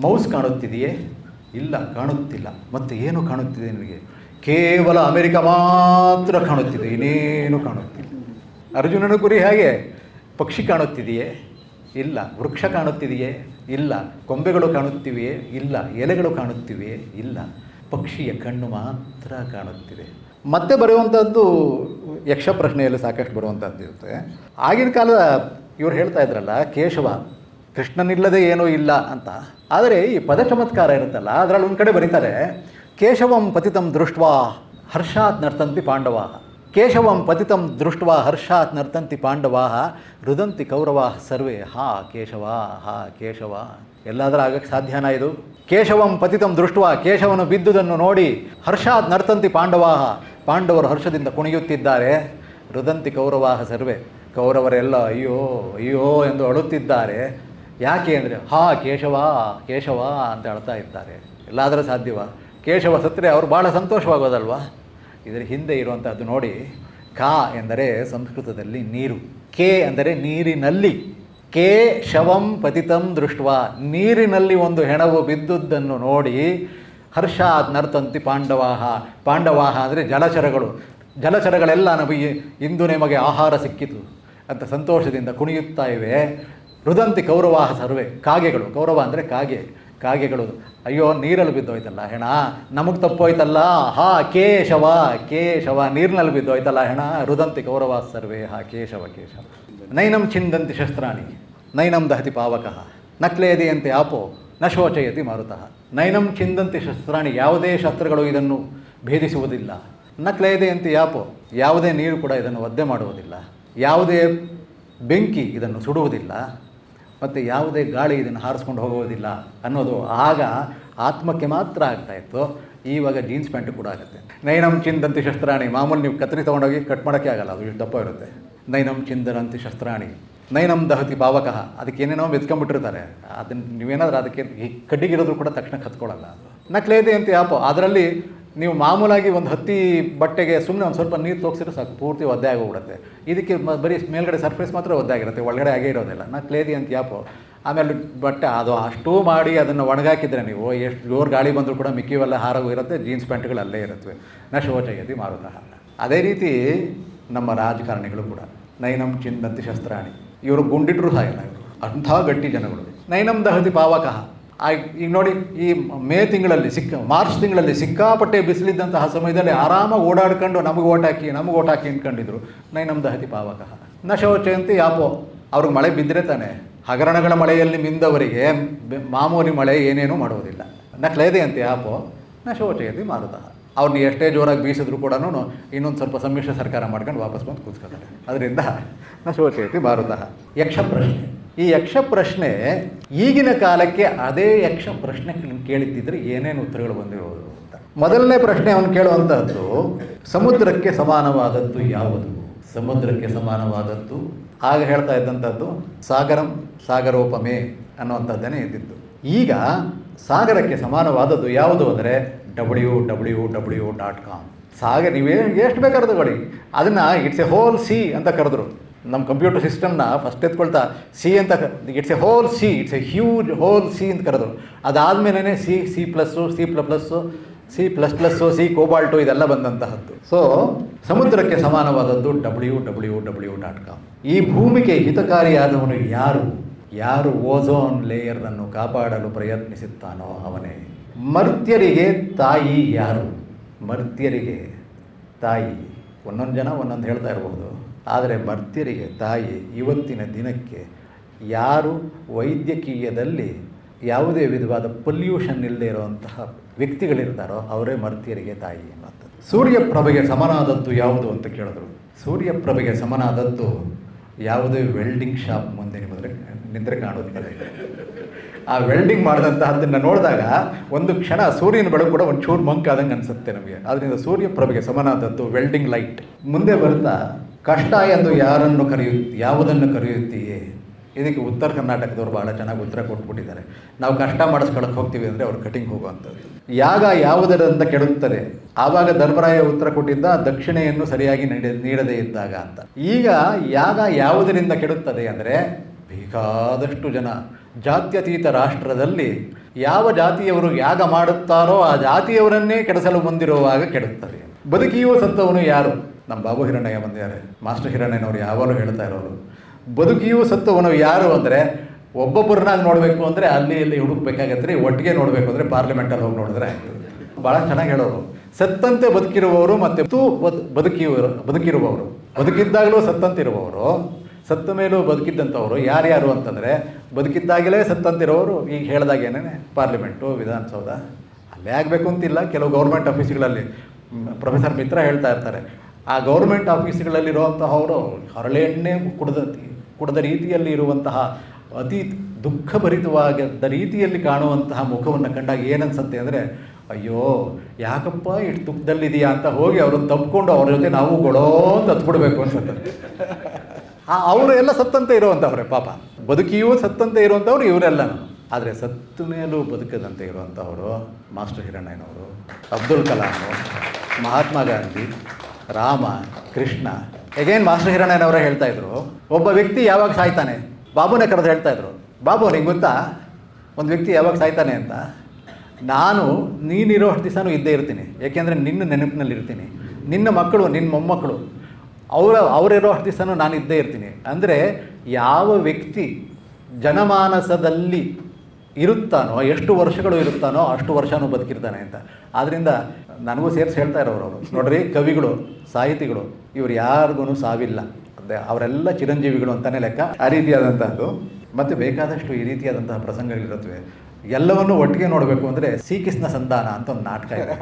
ಮೌಸ್ ಕಾಣುತ್ತಿದೆಯೇ? ಇಲ್ಲ, ಕಾಣುತ್ತಿಲ್ಲ. ಮತ್ತು ಏನು ಕಾಣುತ್ತಿದೆ ನಿನಗೆ? ಕೇವಲ ಅಮೆರಿಕ ಮಾತ್ರ ಕಾಣುತ್ತಿದೆ, ಇನ್ನೇನು ಕಾಣುತ್ತಿಲ್ಲ. ಅರ್ಜುನನ ಗುರಿ ಹಾಗೆ? ಪಕ್ಷಿ ಕಾಣುತ್ತಿದೆಯೇ? ಇಲ್ಲ. ವೃಕ್ಷ ಕಾಣುತ್ತಿದೆಯೇ? ಇಲ್ಲ. ಕೊಂಬೆಗಳು ಕಾಣುತ್ತಿವೆಯೇ? ಇಲ್ಲ. ಎಲೆಗಳು ಕಾಣುತ್ತಿವೆಯೇ? ಇಲ್ಲ. ಪಕ್ಷಿಯ ಕಣ್ಣು ಮಾತ್ರ ಕಾಣುತ್ತಿದೆ. ಮತ್ತೆ ಬರೆಯುವಂಥದ್ದು ಯಕ್ಷ ಪ್ರಶ್ನೆಯಲ್ಲಿ ಸಾಕಷ್ಟು ಬರುವಂಥದ್ದು ಇರುತ್ತೆ. ಆಗಿನ ಕಾಲದ ಇವ್ರು ಹೇಳ್ತಾ ಇದ್ರಲ್ಲ, ಕೇಶವ ಕೃಷ್ಣನಿಲ್ಲದೆ ಏನೂ ಇಲ್ಲ ಅಂತ. ಆದರೆ ಈ ಪದ ಚಮತ್ಕಾರ ಇರುತ್ತಲ್ಲ, ಅದರಲ್ಲಿ ಒಂದು ಕಡೆ ಬರೀತಾರೆ, ಕೇಶವಂ ಪತಿತಂ ದೃಷ್ಟ್ವಾ ಹರ್ಷಾತ್ ನರ್ತಂತಿ ಪಾಂಡವಾ. ಕೇಶವಂ ಪತಿತಂ ದೃಷ್ಟ್ವ ಹರ್ಷಾತ್ ನರ್ತಂತಿ ಪಾಂಡವಾ ರುದಂತಿ ಕೌರವಾ ಸರ್ವೇ. ಹಾ, ಕೇಶವ ಹಾ, ಕೇಶವ. ಎಲ್ಲಾದರೂ ಆಗಕ್ಕೆ ಸಾಧ್ಯನ ಇದು? ಕೇಶವಂ ಪತಿತಂ ದೃಷ್ಟ್ವ ಕೇಶವನು ಬಿದ್ದುದನ್ನು ನೋಡಿ ಹರ್ಷಾತ್ ನರ್ತಂತಿ ಪಾಂಡವಾ ಪಾಂಡವರು ಹರ್ಷದಿಂದ ಕುಣಿಯುತ್ತಿದ್ದಾರೆ. ರುದಂತಿ ಕೌರವಾಹ ಸರ್ವೇ. ಕೌರವರೆಲ್ಲ ಅಯ್ಯೋ ಅಯ್ಯೋ ಎಂದು ಅಳುತ್ತಿದ್ದಾರೆ. ಯಾಕೆ ಅಂದರೆ, ಹಾ, ಕೇಶವ ಕೇಶವ ಅಂತ ಅಳ್ತಾ ಇದ್ದಾರೆ ಎಲ್ಲಾದರೂ ಸಾಧ್ಯವ? ಕೇಶವ ಸತ್ರೆ ಅವರು ಭಾಳ ಸಂತೋಷವಾಗೋದಲ್ವಾ? ಇದರ ಹಿಂದೆ ಇರುವಂಥದ್ದು ನೋಡಿ, ಕಾ ಎಂದರೆ ಸಂಸ್ಕೃತದಲ್ಲಿ ನೀರು. ಕೆ ಅಂದರೆ ನೀರಿನಲ್ಲಿ. ಕೆ ಶವಂ ಪತಿತಂ ದೃಷ್ಟ ನೀರಿನಲ್ಲಿ ಒಂದು ಹೆಣವು ಬಿದ್ದುದನ್ನು ನೋಡಿ ಹರ್ಷ ನರ್ತಂತಿ ಪಾಂಡವಾಹ. ಪಾಂಡವಾಹ ಅಂದರೆ ಜಲಚರಗಳು. ಜಲಚರಗಳೆಲ್ಲ ನಮಗೆ ಇಂದು ನಿಮಗೆ ಆಹಾರ ಸಿಕ್ಕಿತು. ಅಂತ ಸಂತೋಷದಿಂದ ಕುಣಿಯುತ್ತಾ ಇವೆ. ರುದಂತಿ ಕೌರವಾಹ ಸರ್ವೆ. ಕಾಗೆಗಳು. ಕೌರವ ಅಂದರೆ ಕಾಗೆ. ಕಾಗೆಗಳು ಅಯ್ಯೋ, ನೀರಲ್ಲಿ ಬಿದ್ದೋಯ್ತಲ್ಲ ಹೆಣ. ನಮಗೆ ತಪ್ಪೋಯ್ತಲ್ಲ. ಹಾ, ಕೇಶವ ಕೇಶವ, ನೀರಿನಲ್ಲಿ ಬಿದ್ದೋಯ್ತಲ್ಲ ಹೆಣ. ರುದಂತಿ ಕೌರವ ಸರ್ವೇ. ಹಾ, ಕೇಶವ ಕೇಶವ. ನೈನಂ ಚಿಂದಂತಿ ಶಸ್ತ್ರಾಣಿ. ನೈನಂ ದಹತಿ ಪಾವಕಃ. ನಕ್ಲೇದಿಯಂತೆ ಆಪೋ. ನ ಶೋಚಯತಿ ಮಾರುತಃ. ನೈನಂ ಚಿಂದಂತಿ ಶಸ್ತ್ರಾಣಿ. ಯಾವುದೇ ಶಸ್ತ್ರಗಳು ಇದನ್ನು ಭೇದಿಸುವುದಿಲ್ಲ. ನಕ್ಲೇದಿಯಂತೆ ಯಾಪೋ ಯಾವುದೇ ನೀರು ಕೂಡ ಇದನ್ನು ಒದ್ದೆ ಮಾಡುವುದಿಲ್ಲ. ಯಾವುದೇ ಬೆಂಕಿ ಇದನ್ನು ಸುಡುವುದಿಲ್ಲ. ಮತ್ತು ಯಾವುದೇ ಗಾಳಿ ಇದನ್ನು ಹಾರಿಸ್ಕೊಂಡು ಹೋಗುವುದಿಲ್ಲ ಅನ್ನೋದು ಆಗ ಆತ್ಮಕ್ಕೆ ಮಾತ್ರ ಆಗ್ತಾ ಇತ್ತು. ಈವಾಗ ಜೀನ್ಸ್ ಪ್ಯಾಂಟ್ ಕೂಡ ಆಗುತ್ತೆ. ನೈನಂ ಚಿಂದಂತಿ ಶಸ್ತ್ರಾಣಿ. ಮಾಮೂಲಿ ನೀವು ಕತ್ತರಿ ತೊಗೊಂಡೋಗಿ ಕಟ್ ಮಾಡೋಕ್ಕೆ ಆಗಲ್ಲ, ಅದು ಇಷ್ಟು ದಪ್ಪ ಇರುತ್ತೆ. ನೈನಂ ಚಿಂದರಂತಿ ಶಸ್ತ್ರಾಣಿ. ನೈನಂ ದಹತಿ ಭಾವಕಃ. ಅದಕ್ಕೆ ಏನೇನೋ ಮೆತ್ಕೊಂಡ್ಬಿಟ್ಟಿರ್ತಾರೆ. ಅದನ್ನು ನೀವೇನಾದರೂ ಅದಕ್ಕೆ ಈ ಕಡ್ಡಿಗಿರೋದ್ರು ಕೂಡ ತಕ್ಷಣ ಕತ್ಕೊಳ್ಳಲ್ಲ. ಅದು ನಕ್ಲೇದೆ ಅಂತ ಯಾಪೋ ಅದರಲ್ಲಿ ನೀವು ಮಾಮೂಲಾಗಿ ಒಂದು ಹತ್ತಿ ಬಟ್ಟೆಗೆ ಸುಮ್ಮನೆ ಒಂದು ಸ್ವಲ್ಪ ನೀರು ತೋರಿಸಿದ್ರೆ ಸಾಕು, ಪೂರ್ತಿ ಒದ್ದೆ ಆಗೋಗ್ಬಿಡುತ್ತೆ. ಇದಕ್ಕೆ ಬರೀ ಮೇಲ್ಗಡೆ ಸರ್ಫೇಸ್ ಮಾತ್ರ ಒದ್ದೆ ಆಗಿರುತ್ತೆ, ಒಳಗಡೆ ಆಗೇ ಇರೋದಿಲ್ಲ. ನಾ ಕ್ಲೇದಿ ಅಂತ ಯಾಪೋ ಆಮೇಲೆ ಬಟ್ಟೆ, ಅದು ಅಷ್ಟು ಮಾಡಿ ಅದನ್ನು ಒಣಗಾಕಿದ್ರೆ ನೀವು, ಎಷ್ಟು ಜೋರು ಗಾಳಿ ಬಂದರೂ ಕೂಡ ಮಿಕ್ಕಿವೆಲ್ಲ ಹಾರೋಗಿರುತ್ತೆ ಜೀನ್ಸ್ ಪ್ಯಾಂಟ್ಗಳು ಅಲ್ಲೇ ಇರುತ್ತವೆ ನ ಶೋಚಯತಿ ಮಾರುತಃ ಅದೇ ರೀತಿ ನಮ್ಮ ರಾಜಕಾರಣಿಗಳು ಕೂಡ, ನೈನಂ ಚಿಂದಂತಿ ಶಸ್ತ್ರಾಣಿ, ಇವರು ಗುಂಡಿಟ್ರು ಇವರು. ಅಂಥ ಗಟ್ಟಿ ಜನಗಳು. ನೈನಂ ದಹತಿ ಪಾವಕಃ. ಈಗ ನೋಡಿ, ಈ ಮೇ ತಿಂಗಳಲ್ಲಿ ಸಿಕ್ಕ, ಮಾರ್ಚ್ ತಿಂಗಳಲ್ಲಿ ಸಿಕ್ಕಾಪಟ್ಟೆ ಬಿಸಿಲಿದ್ದಂತಹ ಸಮಯದಲ್ಲಿ ಆರಾಮಾಗಿ ಓಡಾಡ್ಕೊಂಡು ನಮಗೆ ಓಟ್ ಹಾಕಿ, ನಮಗೆ ಓಟ್ ಹಾಕಿ ಅಂದ್ಕೊಂಡಿದ್ರು. ನೈ ನಮ್ದು ಹತಿ ಪಾವಕಃ. ನ ಶೌಚಯಂತಿ ಯಾಪೋ ಅವ್ರಿಗೆ ಮಳೆ ಬಿದ್ದರೆ ತಾನೆ. ಹಗರಣಗಳ ಮಳೆಯಲ್ಲಿ ಮಿಂದವರಿಗೆ ಮಾಮೂಲಿ ಮಳೆ ಏನೇನೂ ಮಾಡುವುದಿಲ್ಲ ನಕ್ಲೇದೆ ಅಂತ ಯಾಪೋ, ನ ಶೌಚಯತಿ ಮಾರುತಃ. ಅವ್ರನ್ನ ಎಷ್ಟೇ ಜೋರಾಗಿ ಬೀಸಿದ್ರು ಕೂಡ ಇನ್ನೊಂದು ಸ್ವಲ್ಪ ಸಮ್ಮಿಶ್ರ ಸರ್ಕಾರ ಮಾಡ್ಕೊಂಡು ವಾಪಸ್ ಬಂದು ಕೂತ್ಕೊತಾರೆ. ಅದರಿಂದ ನ ಶೋಚಯತಿ ಮಾರುತಃ. ಯಕ್ಷ ಪ್ರಶ್ನೆ ಈ ಯಕ್ಷ ಪ್ರಶ್ನೆ ಈಗಿನ ಕಾಲಕ್ಕೆ ಅದೇ ಯಕ್ಷ ಪ್ರಶ್ನೆ ಕೇಳಿದ್ದಿದ್ರೆ ಏನೇನು ಉತ್ತರಗಳು ಬಂದಿರೋದು ಅಂತ. ಮೊದಲನೇ ಪ್ರಶ್ನೆ ಅವನು ಕೇಳುವಂತಹದ್ದು, ಸಮುದ್ರಕ್ಕೆ ಸಮಾನವಾದದ್ದು ಯಾವುದು? ಸಮುದ್ರಕ್ಕೆ ಸಮಾನವಾದದ್ದು ಆಗ ಹೇಳ್ತಾ ಇದ್ದಂಥದ್ದು ಸಾಗರಂ ಸಾಗರೋಪಮೆ ಅನ್ನುವಂಥದ್ದನ್ನೇ ಇದ್ದಿದ್ದು. ಈಗ ಸಾಗರಕ್ಕೆ ಸಮಾನವಾದದ್ದು ಯಾವುದು ಅಂದರೆ W W W dot com. ಸಾಗರ ನೀವೇ ಎಷ್ಟು ಬೇಕಾದ್ರೆ ತಗೊಳ್ಳಿ. ಅದನ್ನು ಇಟ್ಸ್ ಎ ಹೋಲ್ ಸಿ ಅಂತ ಕರೆದ್ರು. ನಮ್ಮ ಕಂಪ್ಯೂಟರ್ ಸಿಸ್ಟಮ್ನ ಫಸ್ಟ್ ಎತ್ಕೊಳ್ತಾ ಸಿ ಅಂತ it's a whole C it's a huge whole C ಅಂತ ಕರೆದ್ರು ಅದಾದಮೇಲೆ C C plus C ಪ್ಲ plus C plus plus C COBOL ಇದೆಲ್ಲ ಬಂದಂತಹದ್ದು. ಸೊ ಸಮುದ್ರಕ್ಕೆ ಸಮಾನವಾದದ್ದು W W W dot com ಈ ಭೂಮಿಗೆ ಹಿತಕಾರಿಯಾದವನು ಯಾರು? ಯಾರು ಓಝೋನ್ ಲೇಯರನ್ನು ಕಾಪಾಡಲು ಪ್ರಯತ್ನಿಸುತ್ತಾನೋ ಅವನೇ. ಮರ್ತ್ಯರಿಗೆ ತಾಯಿ ಯಾರು? ಮರ್ತ್ಯರಿಗೆ ತಾಯಿ. ಒಂದೊಂದು ಜನ ಒಂದೊಂದು ಹೇಳ್ತಾ ಇರಬಹುದು ಆದರೆ ಮರ್ತ್ಯರಿಗೆ ತಾಯಿ, ಇವತ್ತಿನ ದಿನಕ್ಕೆ ಯಾರು ವೈದ್ಯಕೀಯದಲ್ಲಿ ಯಾವುದೇ ವಿಧವಾದ ಪೊಲ್ಯೂಷನ್ ಇಲ್ಲದೆ ಇರುವಂತಹ ವ್ಯಕ್ತಿಗಳಿರ್ತಾರೋ ಅವರೇ ಮರ್ತಿಯರಿಗೆ ತಾಯಿ ಅನ್ನುವಂಥದ್ದು ಸೂರ್ಯಪ್ರಭೆಗೆ ಸಮನಾದದ್ದು ಯಾವುದು ಅಂತ ಕೇಳಿದ್ರು. ಸೂರ್ಯಪ್ರಭೆಗೆ ಸಮನಾದದ್ದು ಯಾವುದೇ ವೆಲ್ಡಿಂಗ್ ಶಾಪ್ ಮುಂದೆ ನಿಂದ್ರೆ ನಿಂದ್ರೆ ಕಾಣುತ್ತದೆ ಆ ವೆಲ್ಡಿಂಗ್ ಮಾಡಿದಂತಹದ್ದನ್ನು ನೋಡಿದಾಗ ಒಂದು ಕ್ಷಣ ಸೂರ್ಯನ ಬೆಳಕು ಕೂಡ ಒಂದು ಚೂರು ಮಂಕ್ ಆದಂಗೆ ಅನಿಸುತ್ತೆ ನಮಗೆ. ಅದರಿಂದ ಸೂರ್ಯಪ್ರಭೆಗೆ ಸಮನಾದದ್ದು ವೆಲ್ಡಿಂಗ್ ಲೈಟ್. ಮುಂದೆ ಬರ್ತಾ ಕಷ್ಟ ಎಂದು ಯಾರನ್ನು ಕರೆಯು, ಯಾವುದನ್ನು ಕರೆಯುತ್ತೀಯೇ? ಇದಕ್ಕೆ ಉತ್ತರ ಕರ್ನಾಟಕದವರು ಭಾಳ ಚೆನ್ನಾಗಿ ಉತ್ತರ ಕೊಟ್ಬಿಟ್ಟಿದ್ದಾರೆ. ನಾವು ಕಷ್ಟ ಮಾಡಿಸ್ಕೊಳಕ್ಕೆ ಹೋಗ್ತೀವಿ ಅಂದರೆ ಅವ್ರು ಕಟಿಂಗ್ ಹೋಗುವಂಥದ್ದು. ಯಾಗ ಯಾವುದರಿಂದ ಕೆಡುತ್ತದೆ? ಆವಾಗ ಧರ್ಮರಾಯ ಉತ್ತರ ಕೊಟ್ಟಿದ್ದ, ದಕ್ಷಿಣೆಯನ್ನು ಸರಿಯಾಗಿ ನೀಡ, ನೀಡದೇ ಇದ್ದಾಗ ಅಂತ. ಈಗ ಯಾಗ ಯಾವುದರಿಂದ ಕೆಡುತ್ತದೆ ಅಂದರೆ, ಬೇಕಾದಷ್ಟು ಜನ, ಜಾತ್ಯತೀತ ರಾಷ್ಟ್ರದಲ್ಲಿ ಯಾವ ಜಾತಿಯವರು ಯಾಗ ಮಾಡುತ್ತಾರೋ ಆ ಜಾತಿಯವರನ್ನೇ ಕೆಡಿಸಲು ಬಂದಿರುವಾಗ ಕೆಡುತ್ತದೆ. ಬದುಕಿಯುವ ಸತ್ತವನು ಯಾರು? ನಮ್ಮ ಬಾಬು ಹಿರಣ್ಣಯ್ಯ ಬಂದಿದ್ದಾರೆ. ಮಾಸ್ಟರ್ ಹಿರಣ್ಣಯ್ಯನವರು ಯಾವಾಗಲೂ ಹೇಳ್ತಾ ಇರೋರು ಬದುಕಿಯೂ ಸತ್ತವನು ಯಾರು ಅಂದರೆ ಒಬ್ಬೊಬ್ಬರನ್ನಾಗಿ ನೋಡಬೇಕು ಅಂದರೆ ಅಲ್ಲಿ ಇಲ್ಲಿ ಹುಡುಕ್ಬೇಕಾಗತ್ತೆ ರೀ, ಒಟ್ಟಿಗೆ ನೋಡಬೇಕು ಅಂದರೆ ಪಾರ್ಲಿಮೆಂಟಲ್ಲಿ ಹೋಗಿ ನೋಡಿದ್ರೆ ಭಾಳ ಚೆನ್ನಾಗಿ ಹೇಳೋರು ಸತ್ತಂತೆ ಬದುಕಿರುವವರು ಮತ್ತು ತು ಬದ್ ಬದುಕಿರುವರು ಬದುಕಿರುವವರು. ಬದುಕಿದ್ದಾಗಲೂ ಸತ್ತಂತಿರುವವರು. ಸತ್ತ ಮೇಲೂ ಬದುಕಿದ್ದಂಥವ್ರು ಯಾರ್ಯಾರು ಅಂತಂದರೆ ಬದುಕಿದ್ದಾಗಲೇ ಸತ್ತಂತಿರೋರು. ಈಗ ಹೇಳ್ದಾಗೇನೆ ಪಾರ್ಲಿಮೆಂಟು, ವಿಧಾನಸೌಧ. ಅಲ್ಲೇ ಆಗಬೇಕು ಅಂತಿಲ್ಲ. ಕೆಲವು ಗೌರ್ಮೆಂಟ್ ಆಫೀಸ್ಗಳಲ್ಲಿ ಪ್ರೊಫೆಸರ್ ಮಿತ್ರ ಹೇಳ್ತಾ ಇರ್ತಾರೆ. ಆ ಗೌರ್ಮೆಂಟ್ ಆಫೀಸ್ಗಳಲ್ಲಿರುವಂತಹವರು ಹರಳೆಣ್ಣೆ ಕುಡಿದ ಕುಡಿದ ರೀತಿಯಲ್ಲಿ ಇರುವಂತಹ ಅತಿ ದುಃಖಭರಿತವಾದ ರೀತಿಯಲ್ಲಿ ಕಾಣುವಂತಹ ಮುಖವನ್ನು ಕಂಡಾಗ ಏನನ್ಸುತ್ತೆ ಅಂದರೆ, ಅಯ್ಯೋ, ಯಾಕಪ್ಪ ಇಷ್ಟು ದುಃಖದಲ್ಲಿದೆಯಾ ಅಂತ ಹೋಗಿ ಅವ್ರನ್ನ ತಪ್ಪಿಕೊಂಡು ಅವ್ರ ಜೊತೆ ನಾವು ಗೊಡೋ ಅಂತ ಹತ್ಬಿಡ್ಬೇಕು ಅನ್ಸುತ್ತೆ. ಆ ಅವರು ಎಲ್ಲ ಸತ್ತಂತೆ ಇರುವಂಥವ್ರೆ ಪಾಪ. ಬದುಕಿಯೂ ಸತ್ತಂತೆ ಇರುವಂಥವ್ರು ಇವರೆಲ್ಲ. ಆದರೆ ಸತ್ತ ಮೇಲೂ ಬದುಕದಂತೆ ಇರುವಂಥವರು ಮಾಸ್ಟರ್ ಹಿರಣ್ಣಯ್ಯನವರು, ಅಬ್ದುಲ್ ಕಲಾಂ, ಮಹಾತ್ಮ ಗಾಂಧಿ ರಾಮ, ಕೃಷ್ಣ ಎಗೇನ್ ಮಾಸ್ಟರ್ ಹಿರಣ್ಣನವರೇ ಹೇಳ್ತಾ ಇದ್ರು. ಒಬ್ಬ ವ್ಯಕ್ತಿ ಯಾವಾಗ ಸಾಯ್ತಾನೆ? ಬಾಬುನೇ ಕರೆದು ಹೇಳ್ತಾ ಇದ್ರು. ಬಾಬು, ನಿಂಗೆ ಗೊತ್ತಾ? ಒಂದು ವ್ಯಕ್ತಿ ಯಾವಾಗ ಸಾಯ್ತಾನೆ ಅಂತ? ನಾನು, ನೀನಿರೋ ದಿವಸನೂ ಇದ್ದೇ ಇರ್ತೀನಿ. ಏಕೆಂದರೆ ನಿನ್ನ ನೆನಪಿನಲ್ಲಿ ಇರ್ತೀನಿ. ನಿನ್ನ ಮಕ್ಕಳು, ನಿನ್ನ ಮೊಮ್ಮಕ್ಕಳು, ಅವರ, ಅವರಿರೋ ದಿವಸನೂ ನಾನು ಇದ್ದೇ ಇರ್ತೀನಿ. ಅಂದರೆ ಯಾವ ವ್ಯಕ್ತಿ ಜನಮಾನಸದಲ್ಲಿ ಇರುತ್ತಾನೋ, ಎಷ್ಟು ವರ್ಷಗಳು ಇರುತ್ತಾನೋ ಅಷ್ಟು ವರ್ಷನೂ ಬದುಕಿರ್ತಾನೆ ಅಂತ. ಆದ್ದರಿಂದ ನನಗೂ ಸೇರಿಸಿ ಹೇಳ್ತಾ ಇರೋರು ಅವರು. ನೋಡ್ರಿ, ಕವಿಗಳು, ಸಾಹಿತಿಗಳು, ಇವ್ರು ಯಾರಿಗೂ ಸಾವಿಲ್ಲ. ಅದೇ ಅವರೆಲ್ಲ ಚಿರಂಜೀವಿಗಳು ಅಂತಲೇ ಲೆಕ್ಕ. ಆ ರೀತಿಯಾದಂಥದ್ದು ಮತ್ತು ಬೇಕಾದಷ್ಟು ಈ ರೀತಿಯಾದಂತಹ ಪ್ರಸಂಗಗಳಿರುತ್ತವೆ. ಎಲ್ಲವನ್ನೂ ಒಟ್ಟಿಗೆ ನೋಡಬೇಕು ಅಂದರೆ ಶ್ರೀಕೃಷ್ಣ ಸಂಧಾನ ಅಂತ ಒಂದು ನಾಟಕ ಇದೆ.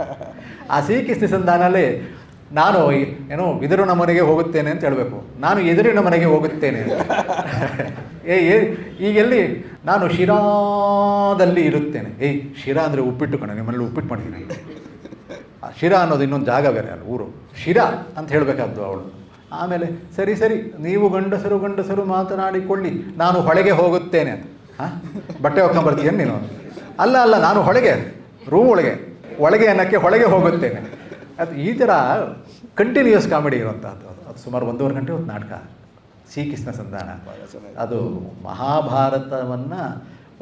ಆ ಶ್ರೀಕೃಷ್ಣ ಸಂಧಾನಲ್ಲಿ ನಾನು ಏನು ಬಿದಿರಿನ ಮನೆಗೆ ಹೋಗುತ್ತೇನೆ ಅಂತ ಹೇಳಬೇಕು. ನಾನು ಎದುರಿನ ಮನೆಗೆ ಹೋಗುತ್ತೇನೆ. ಏ ಏ, ಈಗ ಎಲ್ಲಿ? ನಾನು ಶಿರಾದಲ್ಲಿ ಇರುತ್ತೇನೆ. ಏಯ್ ಶಿರಾ ಅಂದರೆ ಉಪ್ಪಿಟ್ಟು ಕಣ, ನಿಮ್ಮಲ್ಲಿ ಉಪ್ಪಿಟ್ಟು ಮಾಡಿದ್ದೀನಿ ಆ, ಶಿರಾ ಅನ್ನೋದು ಇನ್ನೊಂದು ಜಾಗ ಬೇರೆ ಅಲ್ಲ, ಊರು. ಶಿರಾ ಅಂತ ಹೇಳಬೇಕಾದ್ದು ಅವಳು. ಆಮೇಲೆ, ಸರಿ ಸರಿ, ನೀವು ಗಂಡಸರು ಗಂಡಸರು ಮಾತನಾಡಿಕೊಳ್ಳಿ. ನಾನು ಹೊಳೆಗೆ ಹೋಗುತ್ತೇನೆ ಅಂತ. ಹಾಂ ಬಟ್ಟೆ ಹೊಕ್ಕೊಂಬರ್ತೀಯ ನೀನು? ಅಲ್ಲ ಅಲ್ಲ, ನಾನು ಹೊಳೆಗೆ ರೂಮ್ ಒಳಗೆ ಒಳಗೆ ಅನ್ನೋಕ್ಕೆ ಹೊಳೆಗೆ ಹೋಗುತ್ತೇನೆ. ಅದು ಈ ಥರ ಕಂಟಿನ್ಯೂಸ್ ಕಾಮಿಡಿ ಇರುವಂಥದ್ದು. ಅದು ಸುಮಾರು ಒಂದೂವರೆ ಗಂಟೆ ಒಂದು ನಾಟಕ. ಶ್ರೀಕೃಷ್ಣ ಸಂಧಾನ. ಅದು ಮಹಾಭಾರತವನ್ನು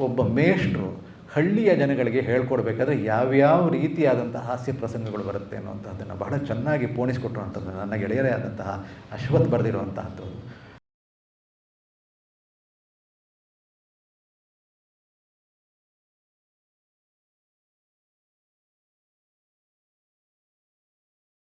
ಒಬ್ಬ ಮೇಷ್ಟ್ರು ಹಳ್ಳಿಯ ಜನಗಳಿಗೆ ಹೇಳ್ಕೊಡ್ಬೇಕಾದ್ರೆ ಯಾವ್ಯಾವ ರೀತಿಯಾದಂಥ ಹಾಸ್ಯ ಪ್ರಸಂಗಗಳು ಬರುತ್ತೆ ಅನ್ನುವಂಥದ್ದನ್ನು ಬಹಳ ಚೆನ್ನಾಗಿ ಪೋಣಿಸಿಕೊಟ್ಟಿರುವಂಥದ್ದು ನನ್ನ ಗೆಳೆಯರೇ ಆದಂತಹ ಅಶ್ವಥ್ ಬರೆದಿರುವಂತಹದ್ದು.